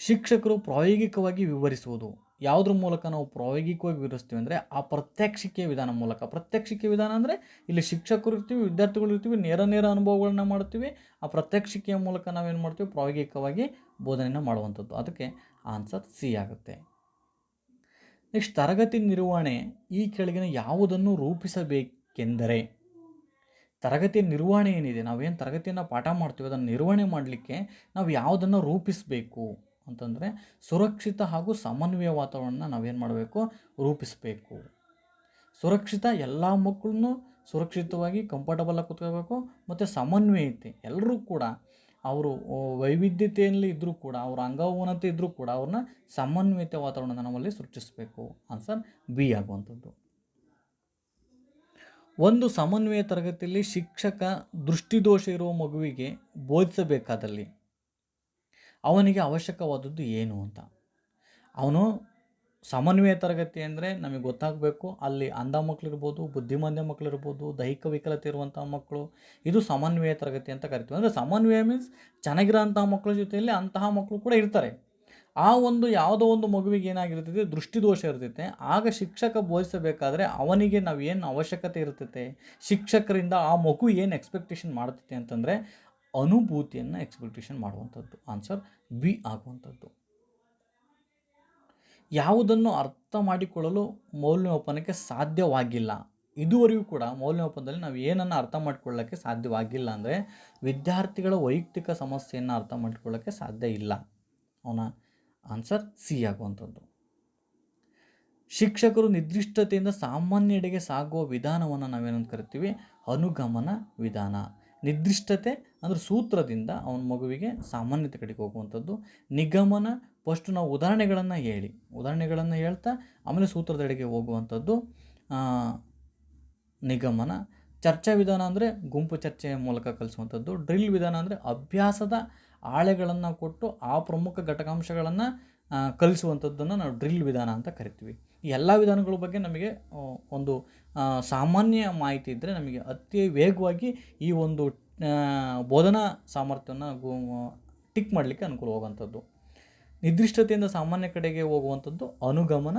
ಶಿಕ್ಷಕರು ಪ್ರಾಯೋಗಿಕವಾಗಿ ವಿವರಿಸುವುದು. ಯಾವುದ್ರ ಮೂಲಕ ನಾವು ಪ್ರಾಯೋಗಿಕವಾಗಿ ವಿವರಿಸ್ತೀವಿ ಅಂದರೆ ಆ ಪ್ರತ್ಯಕ್ಷಿಕೆ ವಿಧಾನ ಮೂಲಕ. ಪ್ರತ್ಯಕ್ಷಿಕೆ ವಿಧಾನ ಅಂದರೆ ಇಲ್ಲಿ ಶಿಕ್ಷಕರು ಇರ್ತೀವಿ, ವಿದ್ಯಾರ್ಥಿಗಳು ಇರ್ತೀವಿ, ನೇರ ನೇರ ಅನುಭವಗಳನ್ನ ಮಾಡ್ತೀವಿ. ಆ ಪ್ರತ್ಯಕ್ಷಿಕೆಯ ಮೂಲಕ ನಾವೇನು ಮಾಡ್ತೀವಿ? ಪ್ರಾಯೋಗಿಕವಾಗಿ ಬೋಧನೆಯನ್ನು ಮಾಡುವಂಥದ್ದು. ಅದಕ್ಕೆ ಆನ್ಸರ್ ಸಿ ಆಗುತ್ತೆ. ನೆಕ್ಸ್ಟ್ ತರಗತಿ ನಿರ್ವಹಣೆ ಈ ಕೆಳಗಿನ ಯಾವುದನ್ನು ರೂಪಿಸಬೇಕೆಂದರೆ ತರಗತಿಯ ನಿರ್ವಹಣೆ ಏನಿದೆ? ನಾವೇನು ತರಗತಿಯನ್ನು ಪಾಠ ಮಾಡ್ತೀವಿ, ಅದನ್ನು ನಿರ್ವಹಣೆ ಮಾಡಲಿಕ್ಕೆ ನಾವು ಯಾವುದನ್ನು ರೂಪಿಸಬೇಕು ಅಂತಂದರೆ ಸುರಕ್ಷಿತ ಹಾಗೂ ಸಮನ್ವಯ ವಾತಾವರಣ ನಾವೇನು ಮಾಡಬೇಕು? ರೂಪಿಸಬೇಕು. ಸುರಕ್ಷಿತ ಎಲ್ಲ ಮಕ್ಕಳನ್ನು ಸುರಕ್ಷಿತವಾಗಿ ಕಂಫರ್ಟಬಲಾಗಿ ಕೂತ್ಕೋಬೇಕು ಮತ್ತು ಸಮನ್ವಯತೆ ಎಲ್ಲರೂ ಕೂಡ ಅವರು ವೈವಿಧ್ಯತೆಯಲ್ಲಿ ಇದ್ದರೂ ಕೂಡ, ಅವರ ಅಂಗವನತೆ ಇದ್ದರೂ ಕೂಡ ಅವ್ರನ್ನ ಸಮನ್ವಯತೆ ವಾತಾವರಣನ ನಮ್ಮಲ್ಲಿ ಸೃಷ್ಟಿಸಬೇಕು ಆನ್ಸರ್ ಬಿ ಆಗುವಂಥದ್ದು. ಒಂದು ಸಮನ್ವಯ ತರಗತಿಯಲ್ಲಿ ಶಿಕ್ಷಕ ದೃಷ್ಟಿದೋಷ ಇರುವ ಮಗುವಿಗೆ ಬೋಧಿಸಬೇಕಾದಲ್ಲಿ ಅವನಿಗೆ ಅವಶ್ಯಕವಾದದ್ದು ಏನು ಅಂತ? ಅವನು ಸಮನ್ವಯ ತರಗತಿ ಅಂದರೆ ನಮಗೆ ಗೊತ್ತಾಗಬೇಕು. ಅಲ್ಲಿ ಅಂಧ ಮಕ್ಕಳಿರ್ಬೋದು ಬುದ್ಧಿಮಾಂದ್ಯ ಮಕ್ಕಳಿರ್ಬೋದು ದೈಹಿಕ ವಿಕಲತೆ ಇರುವಂಥ ಮಕ್ಕಳು, ಇದು ಸಮನ್ವಯ ತರಗತಿ ಅಂತ ಕರಿತೀವಿ. ಅಂದರೆ ಸಮನ್ವಯ ಮೀನ್ಸ್ ಚೆನ್ನಾಗಿರೋಂಥ ಮಕ್ಕಳ ಜೊತೆಯಲ್ಲಿ ಅಂತಹ ಮಕ್ಕಳು ಕೂಡ ಇರ್ತಾರೆ. ಆ ಒಂದು ಯಾವುದೋ ಒಂದು ಮಗುವಿಗೆ ಏನಾಗಿರ್ತೈತೆ, ದೃಷ್ಟಿದೋಷ ಇರ್ತೈತೆ. ಆಗ ಶಿಕ್ಷಕ ಬೋಧಿಸಬೇಕಾದ್ರೆ ಅವನಿಗೆ ನಾವು ಏನು ಅವಶ್ಯಕತೆ ಇರ್ತೈತೆ, ಶಿಕ್ಷಕರಿಂದ ಆ ಮಗು ಏನು ಎಕ್ಸ್ಪೆಕ್ಟೇಷನ್ ಮಾಡ್ತೈತೆ ಅಂತಂದರೆ ಅನುಭೂತಿಯನ್ನು ಎಕ್ಸ್ಪೆಕ್ಟೇಷನ್ ಮಾಡುವಂಥದ್ದು ಆನ್ಸರ್ ಬಿ ಆಗುವಂಥದ್ದು ಯಾವುದನ್ನು ಅರ್ಥ ಮಾಡಿಕೊಳ್ಳಲು ಮೌಲ್ಯಮಾಪನಕ್ಕೆ ಸಾಧ್ಯವಾಗಿಲ್ಲ. ಇದುವರೆಗೂ ಕೂಡ ಮೌಲ್ಯಮಾಪನದಲ್ಲಿ ನಾವು ಏನನ್ನು ಅರ್ಥ ಮಾಡಿಕೊಳ್ಳೋಕ್ಕೆ ಸಾಧ್ಯವಾಗಿಲ್ಲ ಅಂದರೆ ವಿದ್ಯಾರ್ಥಿಗಳ ವೈಯಕ್ತಿಕ ಸಮಸ್ಯೆಯನ್ನು ಅರ್ಥ ಮಾಡಿಕೊಳ್ಳೋಕ್ಕೆ ಸಾಧ್ಯ ಇಲ್ಲ. ಅವನ ಆನ್ಸರ್ ಸಿ ಆಗುವಂಥದ್ದು. ಶಿಕ್ಷಕರು ನಿರ್ದಿಷ್ಟತೆಯಿಂದ ಸಾಮಾನ್ಯಡೆಗೆ ಸಾಗುವ ವಿಧಾನವನ್ನು ನಾವೇನಂತ ಕರಿತೀವಿ? ಅನುಗಮನ ವಿಧಾನ. ನಿರ್ದಿಷ್ಟತೆ ಅಂದರೆ ಸೂತ್ರದಿಂದ ಅವನ ಮಗುವಿಗೆ ಸಾಮಾನ್ಯತೆ ಕಡೆಗೆ ಹೋಗುವಂಥದ್ದು. ನಿಗಮನ ಫಸ್ಟ್ ನಾವು ಉದಾಹರಣೆಗಳನ್ನು ಹೇಳಿ. ಉದಾಹರಣೆಗಳನ್ನು ಹೇಳ್ತಾ ಆಮೇಲೆ ಸೂತ್ರದೆಡೆಗೆ ಹೋಗುವಂಥದ್ದು. ನಿಗಮನ ಚರ್ಚಾ ವಿಧಾನ ಅಂದರೆ ಗುಂಪು ಚರ್ಚೆಯ ಮೂಲಕ ಕಲಿಸುವಂಥದ್ದು. ಡ್ರಿಲ್ ವಿಧಾನ ಅಂದರೆ ಅಭ್ಯಾಸದ ಆಳೆಗಳನ್ನು ಕೊಟ್ಟು ಆ ಪ್ರಮುಖ ಘಟಕಾಂಶಗಳನ್ನು ಕಲಿಸುವಂಥದ್ದನ್ನು ನಾವು ಡ್ರಿಲ್ ವಿಧಾನ ಅಂತ ಕರಿತೀವಿ. ಈ ಎಲ್ಲ ವಿಧಾನಗಳ ಬಗ್ಗೆ ನಮಗೆ ಒಂದು ಸಾಮಾನ್ಯ ಮಾಹಿತಿ ಇದ್ದರೆ ನಮಗೆ ಅತಿ ವೇಗವಾಗಿ ಈ ಒಂದು ಬೋಧನಾ ಸಾಮರ್ಥ್ಯವನ್ನು ಗು ಟಿಕ್ ಮಾಡಲಿಕ್ಕೆ ಅನುಕೂಲವಾಗುವಂಥದ್ದು ನಿರ್ದಿಷ್ಟತೆಯಿಂದ ಸಾಮಾನ್ಯ ಕಡೆಗೆ ಹೋಗುವಂಥದ್ದು ಅನುಗಮನ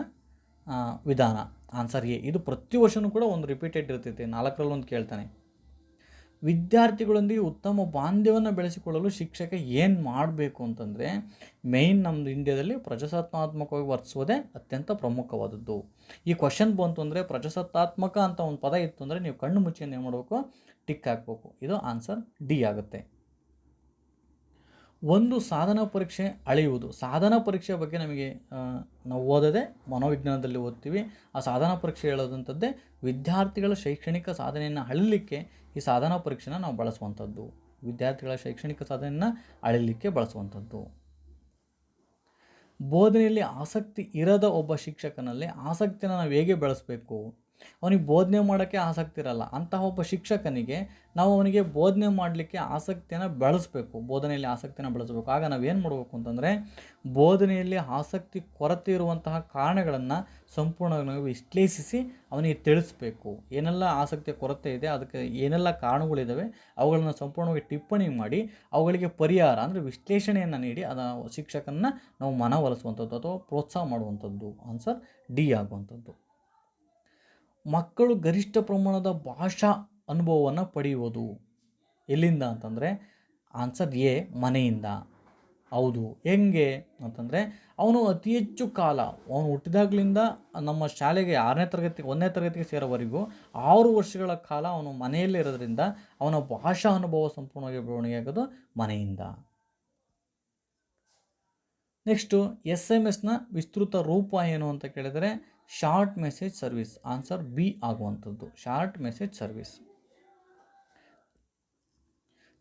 ವಿಧಾನ. ಆನ್ಸರ್ ಎ ಇದು ಪ್ರತಿ ವರ್ಷವೂ ಕೂಡ ಒಂದು ರಿಪೀಟೆಡ್ ಇರ್ತೈತಿ. ನಾಲ್ಕರಲ್ಲೊಂದು ಕೇಳ್ತಾನೆ. ವಿದ್ಯಾರ್ಥಿಗಳೊಂದಿಗೆ ಉತ್ತಮ ಬಾಂಧವ್ಯವನ್ನು ಬೆಳೆಸಿಕೊಳ್ಳಲು ಶಿಕ್ಷಕ ಏನು ಮಾಡಬೇಕು ಅಂತಂದರೆ ಮೇಯ್ನ್ ನಮ್ಮದು ಇಂಡಿಯಾದಲ್ಲಿ ಪ್ರಜಾಸತ್ತಾತ್ಮಕವಾಗಿ ವರ್ತಿಸುವುದೇ ಅತ್ಯಂತ ಪ್ರಮುಖವಾದದ್ದು. ಈ ಕ್ವಶನ್ ಬಂತು ಅಂದರೆ ಪ್ರಜಾಸತ್ತಾತ್ಮಕ ಅಂತ ಒಂದು ಪದ ಇತ್ತು ಅಂದರೆ ನೀವು ಕಣ್ಣು ಮುಚ್ಚಿಯನ್ನು ಏನು ಮಾಡಬೇಕು? ಟಿಕ್ ಹಾಕಬೇಕು. ಇದು ಆನ್ಸರ್ ಡಿ ಆಗುತ್ತೆ. ಒಂದು ಸಾಧನ ಪರೀಕ್ಷೆ ಅಳೆಯುವುದು. ಸಾಧನ ಪರೀಕ್ಷೆ ಬಗ್ಗೆ ನಮಗೆ ನಾವು ಓದದೆ ಮನೋವಿಜ್ಞಾನದಲ್ಲಿ ಓದ್ತೀವಿ. ಆ ಸಾಧನ ಪರೀಕ್ಷೆ ಹೇಳೋದಂಥದ್ದೇ ವಿದ್ಯಾರ್ಥಿಗಳ ಶೈಕ್ಷಣಿಕ ಸಾಧನೆಯನ್ನು ಅಳಿಲಿಕ್ಕೆ ಈ ಸಾಧನ ಪರೀಕ್ಷೆನ ನಾವು ಬಳಸುವಂಥದ್ದು. ವಿದ್ಯಾರ್ಥಿಗಳ ಶೈಕ್ಷಣಿಕ ಸಾಧನೆಯನ್ನು ಅಳಿಲಿಕ್ಕೆ ಬಳಸುವಂಥದ್ದು. ಬೋಧನೆಯಲ್ಲಿ ಆಸಕ್ತಿ ಇರದ ಒಬ್ಬ ಶಿಕ್ಷಕನಲ್ಲಿ ಆಸಕ್ತಿನ ನಾವು ಹೇಗೆ ಬೆಳೆಸಬೇಕು? ಅವನಿಗೆ ಬೋಧನೆ ಮಾಡೋಕ್ಕೆ ಆಸಕ್ತಿ ಇರಲ್ಲ ಅಂತಹ ಒಬ್ಬ ಶಿಕ್ಷಕನಿಗೆ ನಾವು ಅವನಿಗೆ ಬೋಧನೆ ಮಾಡಲಿಕ್ಕೆ ಆಸಕ್ತಿಯನ್ನು ಬೆಳೆಸಬೇಕು. ಬೋಧನೆಯಲ್ಲಿ ಆಸಕ್ತಿಯನ್ನು ಬೆಳೆಸಬೇಕು. ಆಗ ನಾವೇನು ಮಾಡಬೇಕು ಅಂತಂದರೆ ಬೋಧನೆಯಲ್ಲಿ ಆಸಕ್ತಿ ಕೊರತೆ ಇರುವಂತಹ ಕಾರಣಗಳನ್ನು ಸಂಪೂರ್ಣವಾಗಿ ವಿಶ್ಲೇಷಿಸಿ ಅವನಿಗೆ ತಿಳಿಸ್ಬೇಕು. ಏನೆಲ್ಲ ಆಸಕ್ತಿಯ ಕೊರತೆ ಇದೆ, ಅದಕ್ಕೆ ಏನೆಲ್ಲ ಕಾರಣಗಳಿದ್ದಾವೆ ಅವುಗಳನ್ನು ಸಂಪೂರ್ಣವಾಗಿ ಟಿಪ್ಪಣಿ ಮಾಡಿ ಅವುಗಳಿಗೆ ಪರಿಹಾರ ಅಂದರೆ ವಿಶ್ಲೇಷಣೆಯನ್ನು ನೀಡಿ ಅದ ಶಿಕ್ಷಕನ ನಾವು ಮನವೊಲಿಸುವಂಥದ್ದು ಅಥವಾ ಪ್ರೋತ್ಸಾಹ ಮಾಡುವಂಥದ್ದು ಆನ್ಸರ್ ಡಿ ಆಗುವಂಥದ್ದು ಮಕ್ಕಳು ಗರಿಷ್ಠ ಪ್ರಮಾಣದ ಭಾಷಾ ಅನುಭವವನ್ನು ಪಡೆಯುವುದು. ಎಲ್ಲಿಂದ ಅಂತಂದರೆ, ಆನ್ಸರ್ ಎ, ಮನೆಯಿಂದ. ಹೌದು. ಹೆಂಗೆ ಅಂತಂದರೆ, ಅವನು ಅತಿ ಹೆಚ್ಚು ಕಾಲ, ಅವನು ಹುಟ್ಟಿದಾಗಲಿಂದ ನಮ್ಮ ಶಾಲೆಗೆ ಆರನೇ ತರಗತಿ, ಒಂದನೇ ತರಗತಿಗೆ ಸೇರೋವರೆಗೂ ಆರು ವರ್ಷಗಳ ಕಾಲ ಅವನು ಮನೆಯಲ್ಲೇ ಇರೋದ್ರಿಂದ ಅವನ ಭಾಷಾ ಅನುಭವ ಸಂಪೂರ್ಣವಾಗಿ ಬೆಳವಣಿಗೆ ಆಗೋದು ಮನೆಯಿಂದ. ನೆಕ್ಸ್ಟು ಎಸ್ ಎಂ ಎಸ್ನ ವಿಸ್ತೃತ ರೂಪ ಏನು ಅಂತ ಕೇಳಿದರೆ short message service. Answer B ಆಗುವಂಥದ್ದು. Short message service.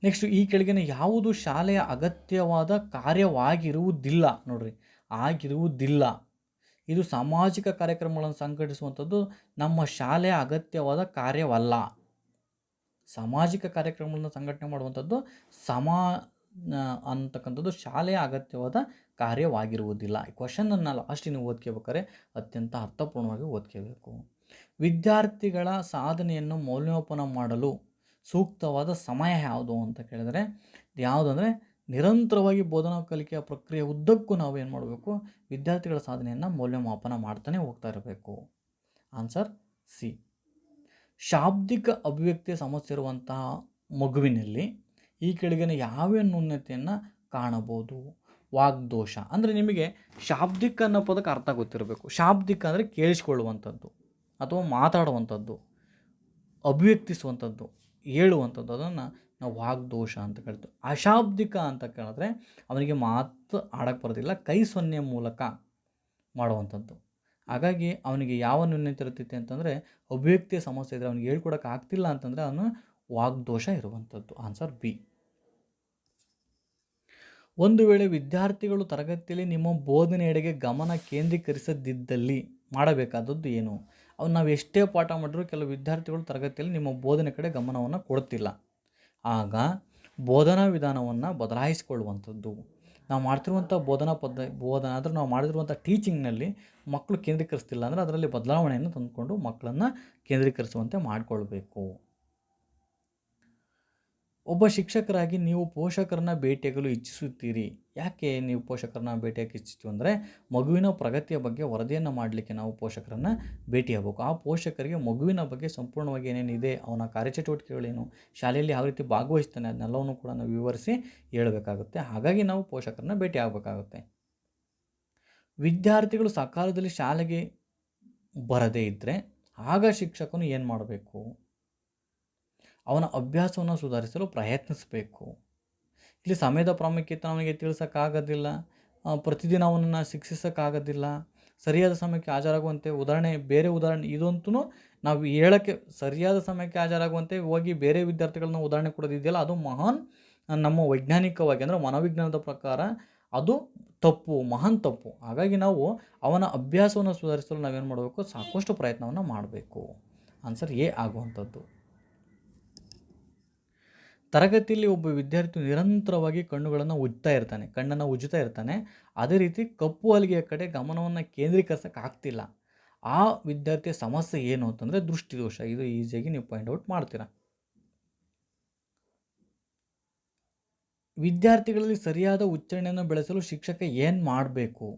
ನೆಕ್ಸ್ಟ್ ಈ ಕೆಳಗಿನ ಯಾವುದು ಶಾಲೆಯ ಅಗತ್ಯವಾದ ಕಾರ್ಯವಾಗಿರುವುದಿಲ್ಲ. ನೋಡ್ರಿ, ಆಗಿರುವುದಿಲ್ಲ. ಇದು ಸಾಮಾಜಿಕ ಕಾರ್ಯಕ್ರಮಗಳನ್ನು ಸಂಘಟಿಸುವಂಥದ್ದು ನಮ್ಮ ಶಾಲೆಯ ಅಗತ್ಯವಾದ ಕಾರ್ಯವಲ್ಲ. ಸಾಮಾಜಿಕ ಕಾರ್ಯಕ್ರಮಗಳನ್ನು ಸಂಘಟನೆ ಮಾಡುವಂಥದ್ದು ಸಮ ಅಂತಕ್ಕಂಥದ್ದು ಶಾಲೆಯ ಅಗತ್ಯವಾದ ಕಾರ್ಯವಾಗಿರುವುದಿಲ್ಲ. ಈ ಕ್ವಶನನ್ನು ಲಾಸ್ಟಿನ ಓದ್ಕೋಬೇಕಾದ್ರೆ ಅತ್ಯಂತ ಅರ್ಥಪೂರ್ಣವಾಗಿ ಓದ್ಕೋಬೇಕು. ವಿದ್ಯಾರ್ಥಿಗಳ ಸಾಧನೆಯನ್ನು ಮೌಲ್ಯಮಾಪನ ಮಾಡಲು ಸೂಕ್ತವಾದ ಸಮಯ ಯಾವುದು ಅಂತ ಕೇಳಿದರೆ ಯಾವುದು ಅಂದರೆ ನಿರಂತರವಾಗಿ ಬೋಧನಾ ಕಲಿಕೆಯ ಪ್ರಕ್ರಿಯೆ ಉದ್ದಕ್ಕೂ ನಾವು ಏನು ಮಾಡಬೇಕು? ವಿದ್ಯಾರ್ಥಿಗಳ ಸಾಧನೆಯನ್ನು ಮೌಲ್ಯಮಾಪನ ಮಾಡ್ತಾನೆ ಹೋಗ್ತಾ ಇರಬೇಕು. ಆನ್ಸರ್ ಸಿ ಶಾಬ್ದಿಕ ಅಭಿವ್ಯಕ್ತಿಯ ಸಮಸ್ಯೆ ಇರುವಂತಹ ಮಗುವಿನಲ್ಲಿ ಈ ಕೆಳಗಿನ ಯಾವ ನ್ಯೂನ್ಯತೆಯನ್ನು ಕಾಣಬಹುದು? ವಾಗ್ದೋಷ. ಅಂದರೆ ನಿಮಗೆ ಶಾಬ್ದಿಕ ಅನ್ನೋ ಪದಕ್ಕೆ ಅರ್ಥ ಗೊತ್ತಿರಬೇಕು. ಶಾಬ್ದಿಕ ಅಂದರೆ ಕೇಳಿಸ್ಕೊಳ್ಳುವಂಥದ್ದು ಅಥವಾ ಮಾತಾಡುವಂಥದ್ದು, ಅಭಿವ್ಯಕ್ತಿಸುವಂಥದ್ದು, ಹೇಳುವಂಥದ್ದು. ಅದನ್ನು ನಾವು ವಾಗ್ದೋಷ ಅಂತ ಕರಿತೀವಿ. ಅಶಾಬ್ದಿಕ ಅಂತ ಕೇಳಿದ್ರೆ ಅವನಿಗೆ ಮಾತು ಆಡಕ್ಕೆ ಬರೋದಿಲ್ಲ, ಕೈ ಸೊನ್ನೆ ಮೂಲಕ ಮಾಡುವಂಥದ್ದು. ಹಾಗಾಗಿ ಅವನಿಗೆ ಯಾವ ನ್ಯೂನ್ಯತೆ ಇರ್ತೈತೆ ಅಂತಂದರೆ ಅಭಿವ್ಯಕ್ತಿಯ ಸಮಸ್ಯೆ ಇದ್ದರೆ ಅವನಿಗೆ ಹೇಳ್ಕೊಡೋಕ್ಕಾಗ್ತಿಲ್ಲ ಅಂತಂದರೆ ಅವನು ವಾಗ್ದೋಷ ಇರುವಂಥದ್ದು. ಆನ್ಸರ್ ಬಿ ಒಂದು ವೇಳೆ ವಿದ್ಯಾರ್ಥಿಗಳು ತರಗತಿಯಲ್ಲಿ ನಿಮ್ಮ ಬೋಧನೆಯೆಡೆಗೆ ಗಮನ ಕೇಂದ್ರೀಕರಿಸದಿದ್ದಲ್ಲಿ ಮಾಡಬೇಕಾದದ್ದು ಏನು? ಅವು ನಾವು ಎಷ್ಟೇ ಪಾಠ ಮಾಡಿದ್ರೂ ಕೆಲವು ವಿದ್ಯಾರ್ಥಿಗಳು ತರಗತಿಯಲ್ಲಿ ನಿಮ್ಮ ಬೋಧನೆ ಕಡೆ ಗಮನವನ್ನು ಕೊಡುತ್ತಿಲ್ಲ ಆಗ ಬೋಧನಾ ವಿಧಾನವನ್ನು ಬದಲಾಯಿಸಿಕೊಳ್ಳುವಂಥದ್ದು. ನಾವು ಮಾಡ್ತಿರುವಂಥ ಬೋಧನಾ ಪದ್ಧ ಬೋಧನ ಅಂದರೆ ನಾವು ಮಾಡಿರುವಂಥ ಟೀಚಿಂಗ್ನಲ್ಲಿ ಮಕ್ಕಳು ಕೇಂದ್ರೀಕರಿಸ್ತಿಲ್ಲ ಅಂದರೆ ಅದರಲ್ಲಿ ಬದಲಾವಣೆಯನ್ನು ತಂದುಕೊಂಡು ಮಕ್ಕಳನ್ನು ಕೇಂದ್ರೀಕರಿಸುವಂತೆ ಮಾಡಿಕೊಳ್ಬೇಕು. ಒಬ್ಬ ಶಿಕ್ಷಕರಾಗಿ ನೀವು ಪೋಷಕರನ್ನ ಭೇಟಿಯಾಗಲು ಇಚ್ಛಿಸುತ್ತೀರಿ. ಯಾಕೆ ನೀವು ಪೋಷಕರನ್ನ ಭೇಟಿಯಾಗಿ ಇಚ್ಛಿಸ್ತೀವಿ ಅಂದರೆ ಮಗುವಿನ ಪ್ರಗತಿಯ ಬಗ್ಗೆ ವರದಿಯನ್ನು ಮಾಡಲಿಕ್ಕೆ ನಾವು ಪೋಷಕರನ್ನು ಭೇಟಿಯಾಗಬೇಕು. ಆ ಪೋಷಕರಿಗೆ ಮಗುವಿನ ಬಗ್ಗೆ ಸಂಪೂರ್ಣವಾಗಿ ಏನೇನಿದೆ ಅವನ ಕಾರ್ಯಚಟುವಟಿಕೆಗಳೇನು, ಶಾಲೆಯಲ್ಲಿ ಯಾವ ರೀತಿ ಭಾಗವಹಿಸ್ತಾನೆ ಅದನ್ನೆಲ್ಲವನ್ನು ಕೂಡ ನಾವು ವಿವರಿಸಿ ಹೇಳಬೇಕಾಗುತ್ತೆ. ಹಾಗಾಗಿ ನಾವು ಪೋಷಕರನ್ನ ಭೇಟಿ ಆಗಬೇಕಾಗುತ್ತೆ ವಿದ್ಯಾರ್ಥಿಗಳು ಸಕಾಲದಲ್ಲಿ ಶಾಲೆಗೆ ಬರದೇ ಇದ್ದರೆ ಆಗ ಶಿಕ್ಷಕನು ಏನು ಮಾಡಬೇಕು? ಅವನ ಅಭ್ಯಾಸವನ್ನು ಸುಧಾರಿಸಲು ಪ್ರಯತ್ನಿಸಬೇಕು. ಇಲ್ಲಿ ಸಮಯದ ಪ್ರಾಮುಖ್ಯತೆ ಅವನಿಗೆ ತಿಳಿಸೋಕ್ಕಾಗೋದಿಲ್ಲ. ಪ್ರತಿದಿನ ಅವನನ್ನು ಶಿಕ್ಷಿಸೋಕ್ಕಾಗೋದಿಲ್ಲ. ಸರಿಯಾದ ಸಮಯಕ್ಕೆ ಹಾಜರಾಗುವಂತೆ ಉದಾಹರಣೆ, ಬೇರೆ ಉದಾಹರಣೆ ಇದಂತೂ ನಾವು ಹೇಳೋಕ್ಕೆ ಸರಿಯಾದ ಸಮಯಕ್ಕೆ ಹಾಜರಾಗುವಂತೆ ಹೋಗಿ ಬೇರೆ ವಿದ್ಯಾರ್ಥಿಗಳನ್ನ ಉದಾಹರಣೆ ಕೊಡೋದಿದೆಯಲ್ಲ, ಅದು ಮಹಾನ್ ನಮ್ಮ ವೈಜ್ಞಾನಿಕವಾಗಿ ಅಂದರೆ ಮನೋವಿಜ್ಞಾನದ ಪ್ರಕಾರ ಅದು ತಪ್ಪು, ಮಹಾನ್ ತಪ್ಪು. ಹಾಗಾಗಿ ನಾವು ಅವನ ಅಭ್ಯಾಸವನ್ನು ಸುಧಾರಿಸಲು ನಾವೇನು ಮಾಡಬೇಕು? ಸಾಕಷ್ಟು ಪ್ರಯತ್ನವನ್ನು ಮಾಡಬೇಕು. ಆನ್ಸರ್ ಎ ಆಗುವಂಥದ್ದು. ತರಗತಿಯಲ್ಲಿ ಒಬ್ಬ ವಿದ್ಯಾರ್ಥಿ ನಿರಂತರವಾಗಿ ಕಣ್ಣುಗಳನ್ನು ಉಜ್ತಾ ಇರ್ತಾನೆ, ಕಣ್ಣನ್ನು ಉಜ್ಜುತ್ತಾ ಇರ್ತಾನೆ. ಅದೇ ರೀತಿ ಕಪ್ಪು ಹಲಿಗೆಯ ಕಡೆ ಗಮನವನ್ನು ಕೇಂದ್ರೀಕರಿಸಕ್ಕೆ ಆಗ್ತಿಲ್ಲ. ಆ ವಿದ್ಯಾರ್ಥಿಯ ಸಮಸ್ಯೆ ಏನು ಅಂತಂದರೆ ದೃಷ್ಟಿದೋಷ. ಇದು ಈಸಿಯಾಗಿ ನೀವು ಪಾಯಿಂಟ್ ಔಟ್ ಮಾಡ್ತೀರಾ. ವಿದ್ಯಾರ್ಥಿಗಳಲ್ಲಿ ಸರಿಯಾದ ಉಚ್ಚಾರಣೆಯನ್ನು ಬೆಳೆಸಲು ಶಿಕ್ಷಕ ಏನು ಮಾಡಬೇಕು?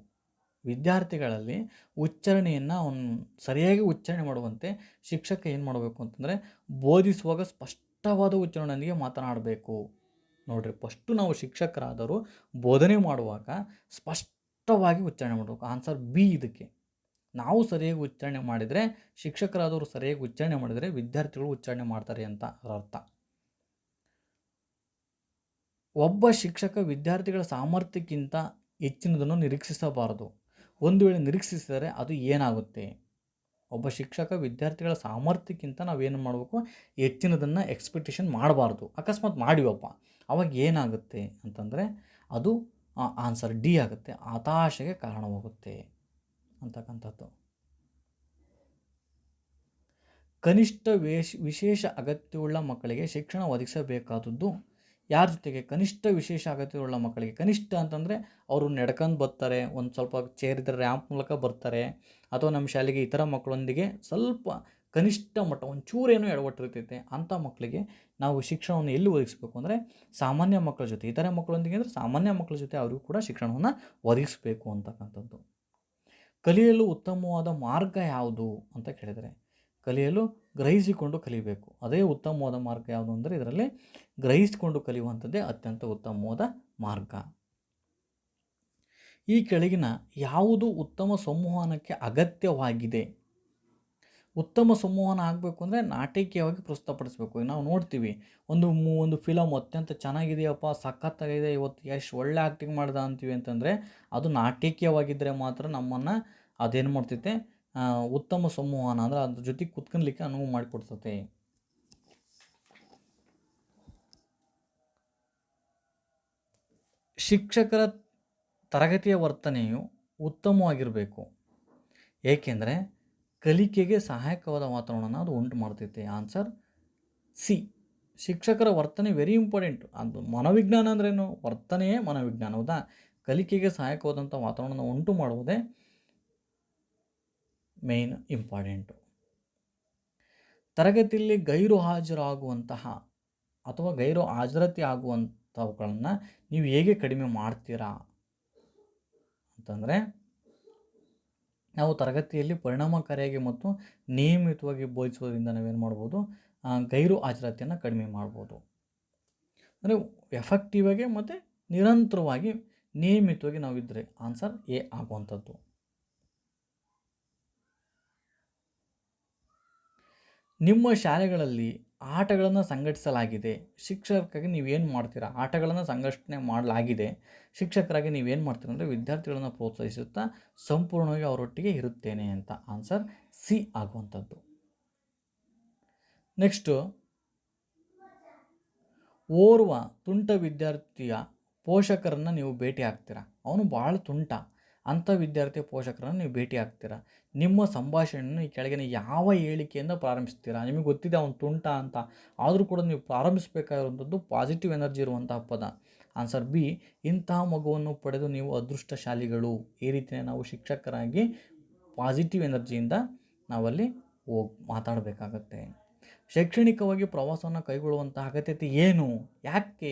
ವಿದ್ಯಾರ್ಥಿಗಳಲ್ಲಿ ಉಚ್ಚಾರಣೆಯನ್ನು ಅವನು ಸರಿಯಾಗಿ ಉಚ್ಚಾರಣೆ ಮಾಡುವಂತೆ ಶಿಕ್ಷಕ ಏನು ಮಾಡಬೇಕು ಅಂತಂದರೆ, ಬೋಧಿಸುವಾಗ ಸ್ಪಷ್ಟವಾದ ಉಚ್ಚಾರಣೆಯೊಂದಿಗೆ ಮಾತನಾಡಬೇಕು. ನೋಡಿರಿ ಫಸ್ಟು ನಾವು ಶಿಕ್ಷಕರಾದರೂ ಬೋಧನೆ ಮಾಡುವಾಗ ಸ್ಪಷ್ಟವಾಗಿ ಉಚ್ಚಾರಣೆ ಮಾಡಬೇಕು. ಆನ್ಸರ್ ಬಿ ಇದಕ್ಕೆ. ನಾವು ಸರಿಯಾಗಿ ಉಚ್ಚಾರಣೆ ಮಾಡಿದರೆ, ಶಿಕ್ಷಕರಾದವರು ಸರಿಯಾಗಿ ಉಚ್ಚಾರಣೆ ಮಾಡಿದರೆ ವಿದ್ಯಾರ್ಥಿಗಳು ಉಚ್ಚಾರಣೆ ಮಾಡ್ತಾರೆ ಅಂತ ಅರ್ಥ. ಒಬ್ಬ ಶಿಕ್ಷಕ ವಿದ್ಯಾರ್ಥಿಗಳ ಸಾಮರ್ಥ್ಯಕ್ಕಿಂತ ಹೆಚ್ಚಿನದನ್ನು ನಿರೀಕ್ಷಿಸಬಾರದು. ಒಂದು ವೇಳೆ ನಿರೀಕ್ಷಿಸಿದರೆ ಅದು ಏನಾಗುತ್ತೆ? ಒಬ್ಬ ಶಿಕ್ಷಕ ವಿದ್ಯಾರ್ಥಿಗಳ ಸಾಮರ್ಥ್ಯಕ್ಕಿಂತ ನಾವೇನು ಮಾಡಬೇಕು? ಹೆಚ್ಚಿನದನ್ನು ಎಕ್ಸ್ಪೆಕ್ಟೇಷನ್ ಮಾಡಬಾರ್ದು. ಅಕಸ್ಮಾತ್ ಮಾಡಿವಪ್ಪ. ಅವಾಗ ಏನಾಗುತ್ತೆ ಅಂತಂದರೆ ಅದು ಆನ್ಸರ್ ಡಿ ಆಗುತ್ತೆ. ಹತಾಶೆಗೆ ಕಾರಣವಾಗುತ್ತೆ ಅಂತಕ್ಕಂಥದ್ದು. ಕನಿಷ್ಠ ವೇಶ್ ವಿಶೇಷ ಅಗತ್ಯವುಳ್ಳ ಮಕ್ಕಳಿಗೆ ಶಿಕ್ಷಣ ಒದಗಿಸಬೇಕಾದದ್ದು ಯಾರ ಜೊತೆಗೆ ಕನಿಷ್ಠ ವಿಶೇಷ ಅಗತ್ಯವುಳ್ಳ ಮಕ್ಕಳಿಗೆ? ಕನಿಷ್ಠ ಅಂತಂದರೆ ಅವರು ನಡ್ಕೊಂಡು ಬರ್ತಾರೆ, ಒಂದು ಸ್ವಲ್ಪ ಚೇರ್ ಇದ್ರೆ ರ್ಯಾಂಪ್ ಮೂಲಕ ಬರ್ತಾರೆ, ಅಥವಾ ನಮ್ಮ ಶಾಲೆಗೆ ಇತರ ಮಕ್ಕಳೊಂದಿಗೆ ಸ್ವಲ್ಪ ಕನಿಷ್ಠ ಮಟ್ಟ ಒಂಚೂರೇನೋ ಎಡವಟ್ಟಿರ್ತೈತೆ ಅಂಥ ಮಕ್ಕಳಿಗೆ ನಾವು ಶಿಕ್ಷಣವನ್ನು ಎಲ್ಲಿ ಒದಗಿಸ್ಬೇಕು ಅಂದರೆ ಸಾಮಾನ್ಯ ಮಕ್ಕಳ ಜೊತೆ, ಇತರ ಮಕ್ಕಳೊಂದಿಗೆ ಅಂದರೆ ಸಾಮಾನ್ಯ ಮಕ್ಕಳ ಜೊತೆ ಅವರಿಗೂ ಕೂಡ ಶಿಕ್ಷಣವನ್ನು ಒದಗಿಸಬೇಕು ಅಂತಕ್ಕಂಥದ್ದು. ಕಲಿಯಲು ಉತ್ತಮವಾದ ಮಾರ್ಗ ಯಾವುದು ಅಂತ ಕೇಳಿದರೆ ಕಲಿಯಲು ಗ್ರಹಿಸಿಕೊಂಡು ಕಲಿಬೇಕು. ಅದೇ ಉತ್ತಮವಾದ ಮಾರ್ಗ ಯಾವುದು ಅಂದರೆ ಇದರಲ್ಲಿ ಗ್ರಹಿಸಿಕೊಂಡು ಕಲಿಯುವಂಥದ್ದೇ ಅತ್ಯಂತ ಉತ್ತಮವಾದ ಮಾರ್ಗ. ಈ ಕೆಳಗಿನ ಯಾವುದು ಉತ್ತಮ ಸಂವಹನಕ್ಕೆ ಅಗತ್ಯವಾಗಿದೆ? ಉತ್ತಮ ಸಂವಹನ ಆಗಬೇಕು ಅಂದರೆ ನಾಟಕೀಯವಾಗಿ ಪ್ರಸ್ತುತಪಡಿಸಬೇಕು. ನಾವು ನೋಡ್ತೀವಿ, ಒಂದು ಒಂದು ಫಿಲಮ್ ಅತ್ಯಂತ ಚೆನ್ನಾಗಿದೆಯಪ್ಪ, ಸಖತ್ತಾಗಿದೆ, ಇವತ್ತು ಎಷ್ಟು ಒಳ್ಳೆ ಆ್ಯಕ್ಟಿಂಗ್ ಮಾಡ್ದ ಅಂತೀವಿ ಅಂತಂದರೆ ಅದು ನಾಟಕೀಯವಾಗಿದ್ದರೆ ಮಾತ್ರ ನಮ್ಮನ್ನು ಅದೇನು ಮಾಡ್ತೈತೆ? ಉತ್ತಮ ಸಂವಹನ ಅಂದ್ರೆ ಅದ್ರ ಜೊತೆ ಕುತ್ಕೊಳ್ಲಿಕ್ಕೆ ಅನುವು ಮಾಡಿಕೊಡ್ತತೆ. ಶಿಕ್ಷಕರ ತರಗತಿಯ ವರ್ತನೆಯು ಉತ್ತಮವಾಗಿರಬೇಕು. ಏಕೆಂದರೆ ಕಲಿಕೆಗೆ ಸಹಾಯಕವಾದ ವಾತಾವರಣನ ಅದು ಉಂಟು ಮಾಡ್ತೈತೆ. ಆನ್ಸರ್ ಸಿ ಶಿಕ್ಷಕರ ವರ್ತನೆ ವೆರಿ ಇಂಪಾರ್ಟೆಂಟ್ ಅದು ಮನೋವಿಜ್ಞಾನ ಅಂದ್ರೇನು? ವರ್ತನೆಯೇ ಮನೋವಿಜ್ಞಾನ. ಹೌದಾ? ಕಲಿಕೆಗೆ ಸಹಾಯಕವಾದಂಥ ವಾತಾವರಣನ ಉಂಟು ಮಾಡುವುದೇ ಮೇಯ್ನ್ ಇಂಪಾರ್ಟೆಂಟು ತರಗತಿಯಲ್ಲಿ ಗೈರು ಹಾಜರಾಗುವಂತಹ ಅಥವಾ ಗೈರು ಹಾಜರತಿ ಆಗುವಂಥವುಗಳನ್ನು ನೀವು ಹೇಗೆ ಕಡಿಮೆ ಮಾಡ್ತೀರಾ? ಅಂತಂದರೆ, ನಾವು ತರಗತಿಯಲ್ಲಿ ಪರಿಣಾಮಕಾರಿಯಾಗಿ ಮತ್ತು ನಿಯಮಿತವಾಗಿ ಬೋಧಿಸೋದ್ರಿಂದ ನಾವೇನು ಮಾಡ್ಬೋದು? ಗೈರು ಹಾಜರಾತಿಯನ್ನು ಕಡಿಮೆ ಮಾಡ್ಬೋದು. ಅಂದರೆ ಎಫೆಕ್ಟಿವ್ ಆಗಿ ಮತ್ತು ನಿರಂತರವಾಗಿ ನಿಯಮಿತವಾಗಿ ನಾವಿದ್ದರೆ ಆನ್ಸರ್ ಎ ಆಗುವಂಥದ್ದು. ನಿಮ್ಮ ಶಾಲೆಗಳಲ್ಲಿ ಆಟಗಳನ್ನು ಸಂಘಟಿಸಲಾಗಿದೆ. ಶಿಕ್ಷಕರಾಗಿ ನೀವೇನು ಮಾಡ್ತೀರಾ? ಆಟಗಳನ್ನು ಸಂಘಟನೆ ಮಾಡಲಾಗಿದೆ. ಶಿಕ್ಷಕರಾಗಿ ನೀವೇನು ಮಾಡ್ತೀರಾ ಅಂದರೆ ವಿದ್ಯಾರ್ಥಿಗಳನ್ನು ಪ್ರೋತ್ಸಾಹಿಸುತ್ತಾ ಸಂಪೂರ್ಣವಾಗಿ ಅವರೊಟ್ಟಿಗೆ ಇರುತ್ತೇನೆ ಅಂತ ಆನ್ಸರ್ ಸಿ ಆಗುವಂಥದ್ದು. ನೆಕ್ಸ್ಟು ಓರ್ವ ತುಂಟ ವಿದ್ಯಾರ್ಥಿಯ ಪೋಷಕರನ್ನು ನೀವು ಭೇಟಿ ಆಗ್ತೀರಾ? ಅವನು ಭಾಳ ತುಂಟ. ಅಂಥ ವಿದ್ಯಾರ್ಥಿ ಪೋಷಕರನ್ನು ನೀವು ಭೇಟಿ ಆಗ್ತೀರಾ? ನಿಮ್ಮ ಸಂಭಾಷಣೆಯನ್ನು ಈ ಕೆಳಗಿನ ಯಾವ ಹೇಳಿಕೆಯಿಂದ ಪ್ರಾರಂಭಿಸ್ತೀರಾ? ನಿಮಗೆ ಗೊತ್ತಿದೆ ಅವನು ತುಂಟ ಅಂತ, ಆದರೂ ಕೂಡ ನೀವು ಪ್ರಾರಂಭಿಸಬೇಕಾಗಿರುವಂಥದ್ದು ಪಾಸಿಟಿವ್ ಎನರ್ಜಿ ಇರುವಂತಹ ಪದ. ಆನ್ಸರ್ ಬಿ ಇಂತಹ ಮಗುವನ್ನು ಪಡೆದು ನೀವು ಅದೃಷ್ಟಶಾಲಿಗಳು. ಈ ರೀತಿಯ ನಾವು ಶಿಕ್ಷಕರಾಗಿ ಪಾಸಿಟಿವ್ ಎನರ್ಜಿಯಿಂದ ನಾವಲ್ಲಿ ಹೋಗಿ ಮಾತಾಡಬೇಕಾಗತ್ತೆ. ಶೈಕ್ಷಣಿಕವಾಗಿ ಪ್ರವಾಸವನ್ನು ಕೈಗೊಳ್ಳುವಂಥ ಅಗತ್ಯತೆ ಏನು? ಯಾಕೆ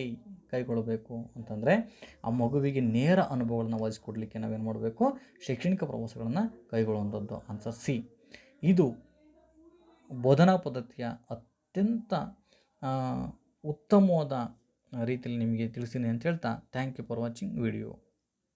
ಕೈಗೊಳ್ಳಬೇಕು ಅಂತಂದರೆ, ಆ ಮಗುವಿಗೆ ನೇರ ಅನುಭವಗಳನ್ನ ವಹಿಸ್ಕೊಡ್ಲಿಕ್ಕೆ ನಾವೇನು ಮಾಡಬೇಕು? ಶೈಕ್ಷಣಿಕ ಪ್ರವಾಸಗಳನ್ನು ಕೈಗೊಳ್ಳುವಂಥದ್ದು ಆನ್ಸರ್ ಸಿ ಇದು ಬೋಧನಾ ಪದ್ಧತಿಯ ಅತ್ಯಂತ ಉತ್ತಮವಾದ ರೀತಿಯಲ್ಲಿ ನಿಮಗೆ ತಿಳಿಸ್ತೀನಿ ಅಂತ ಹೇಳ್ತಾ thank you for watching video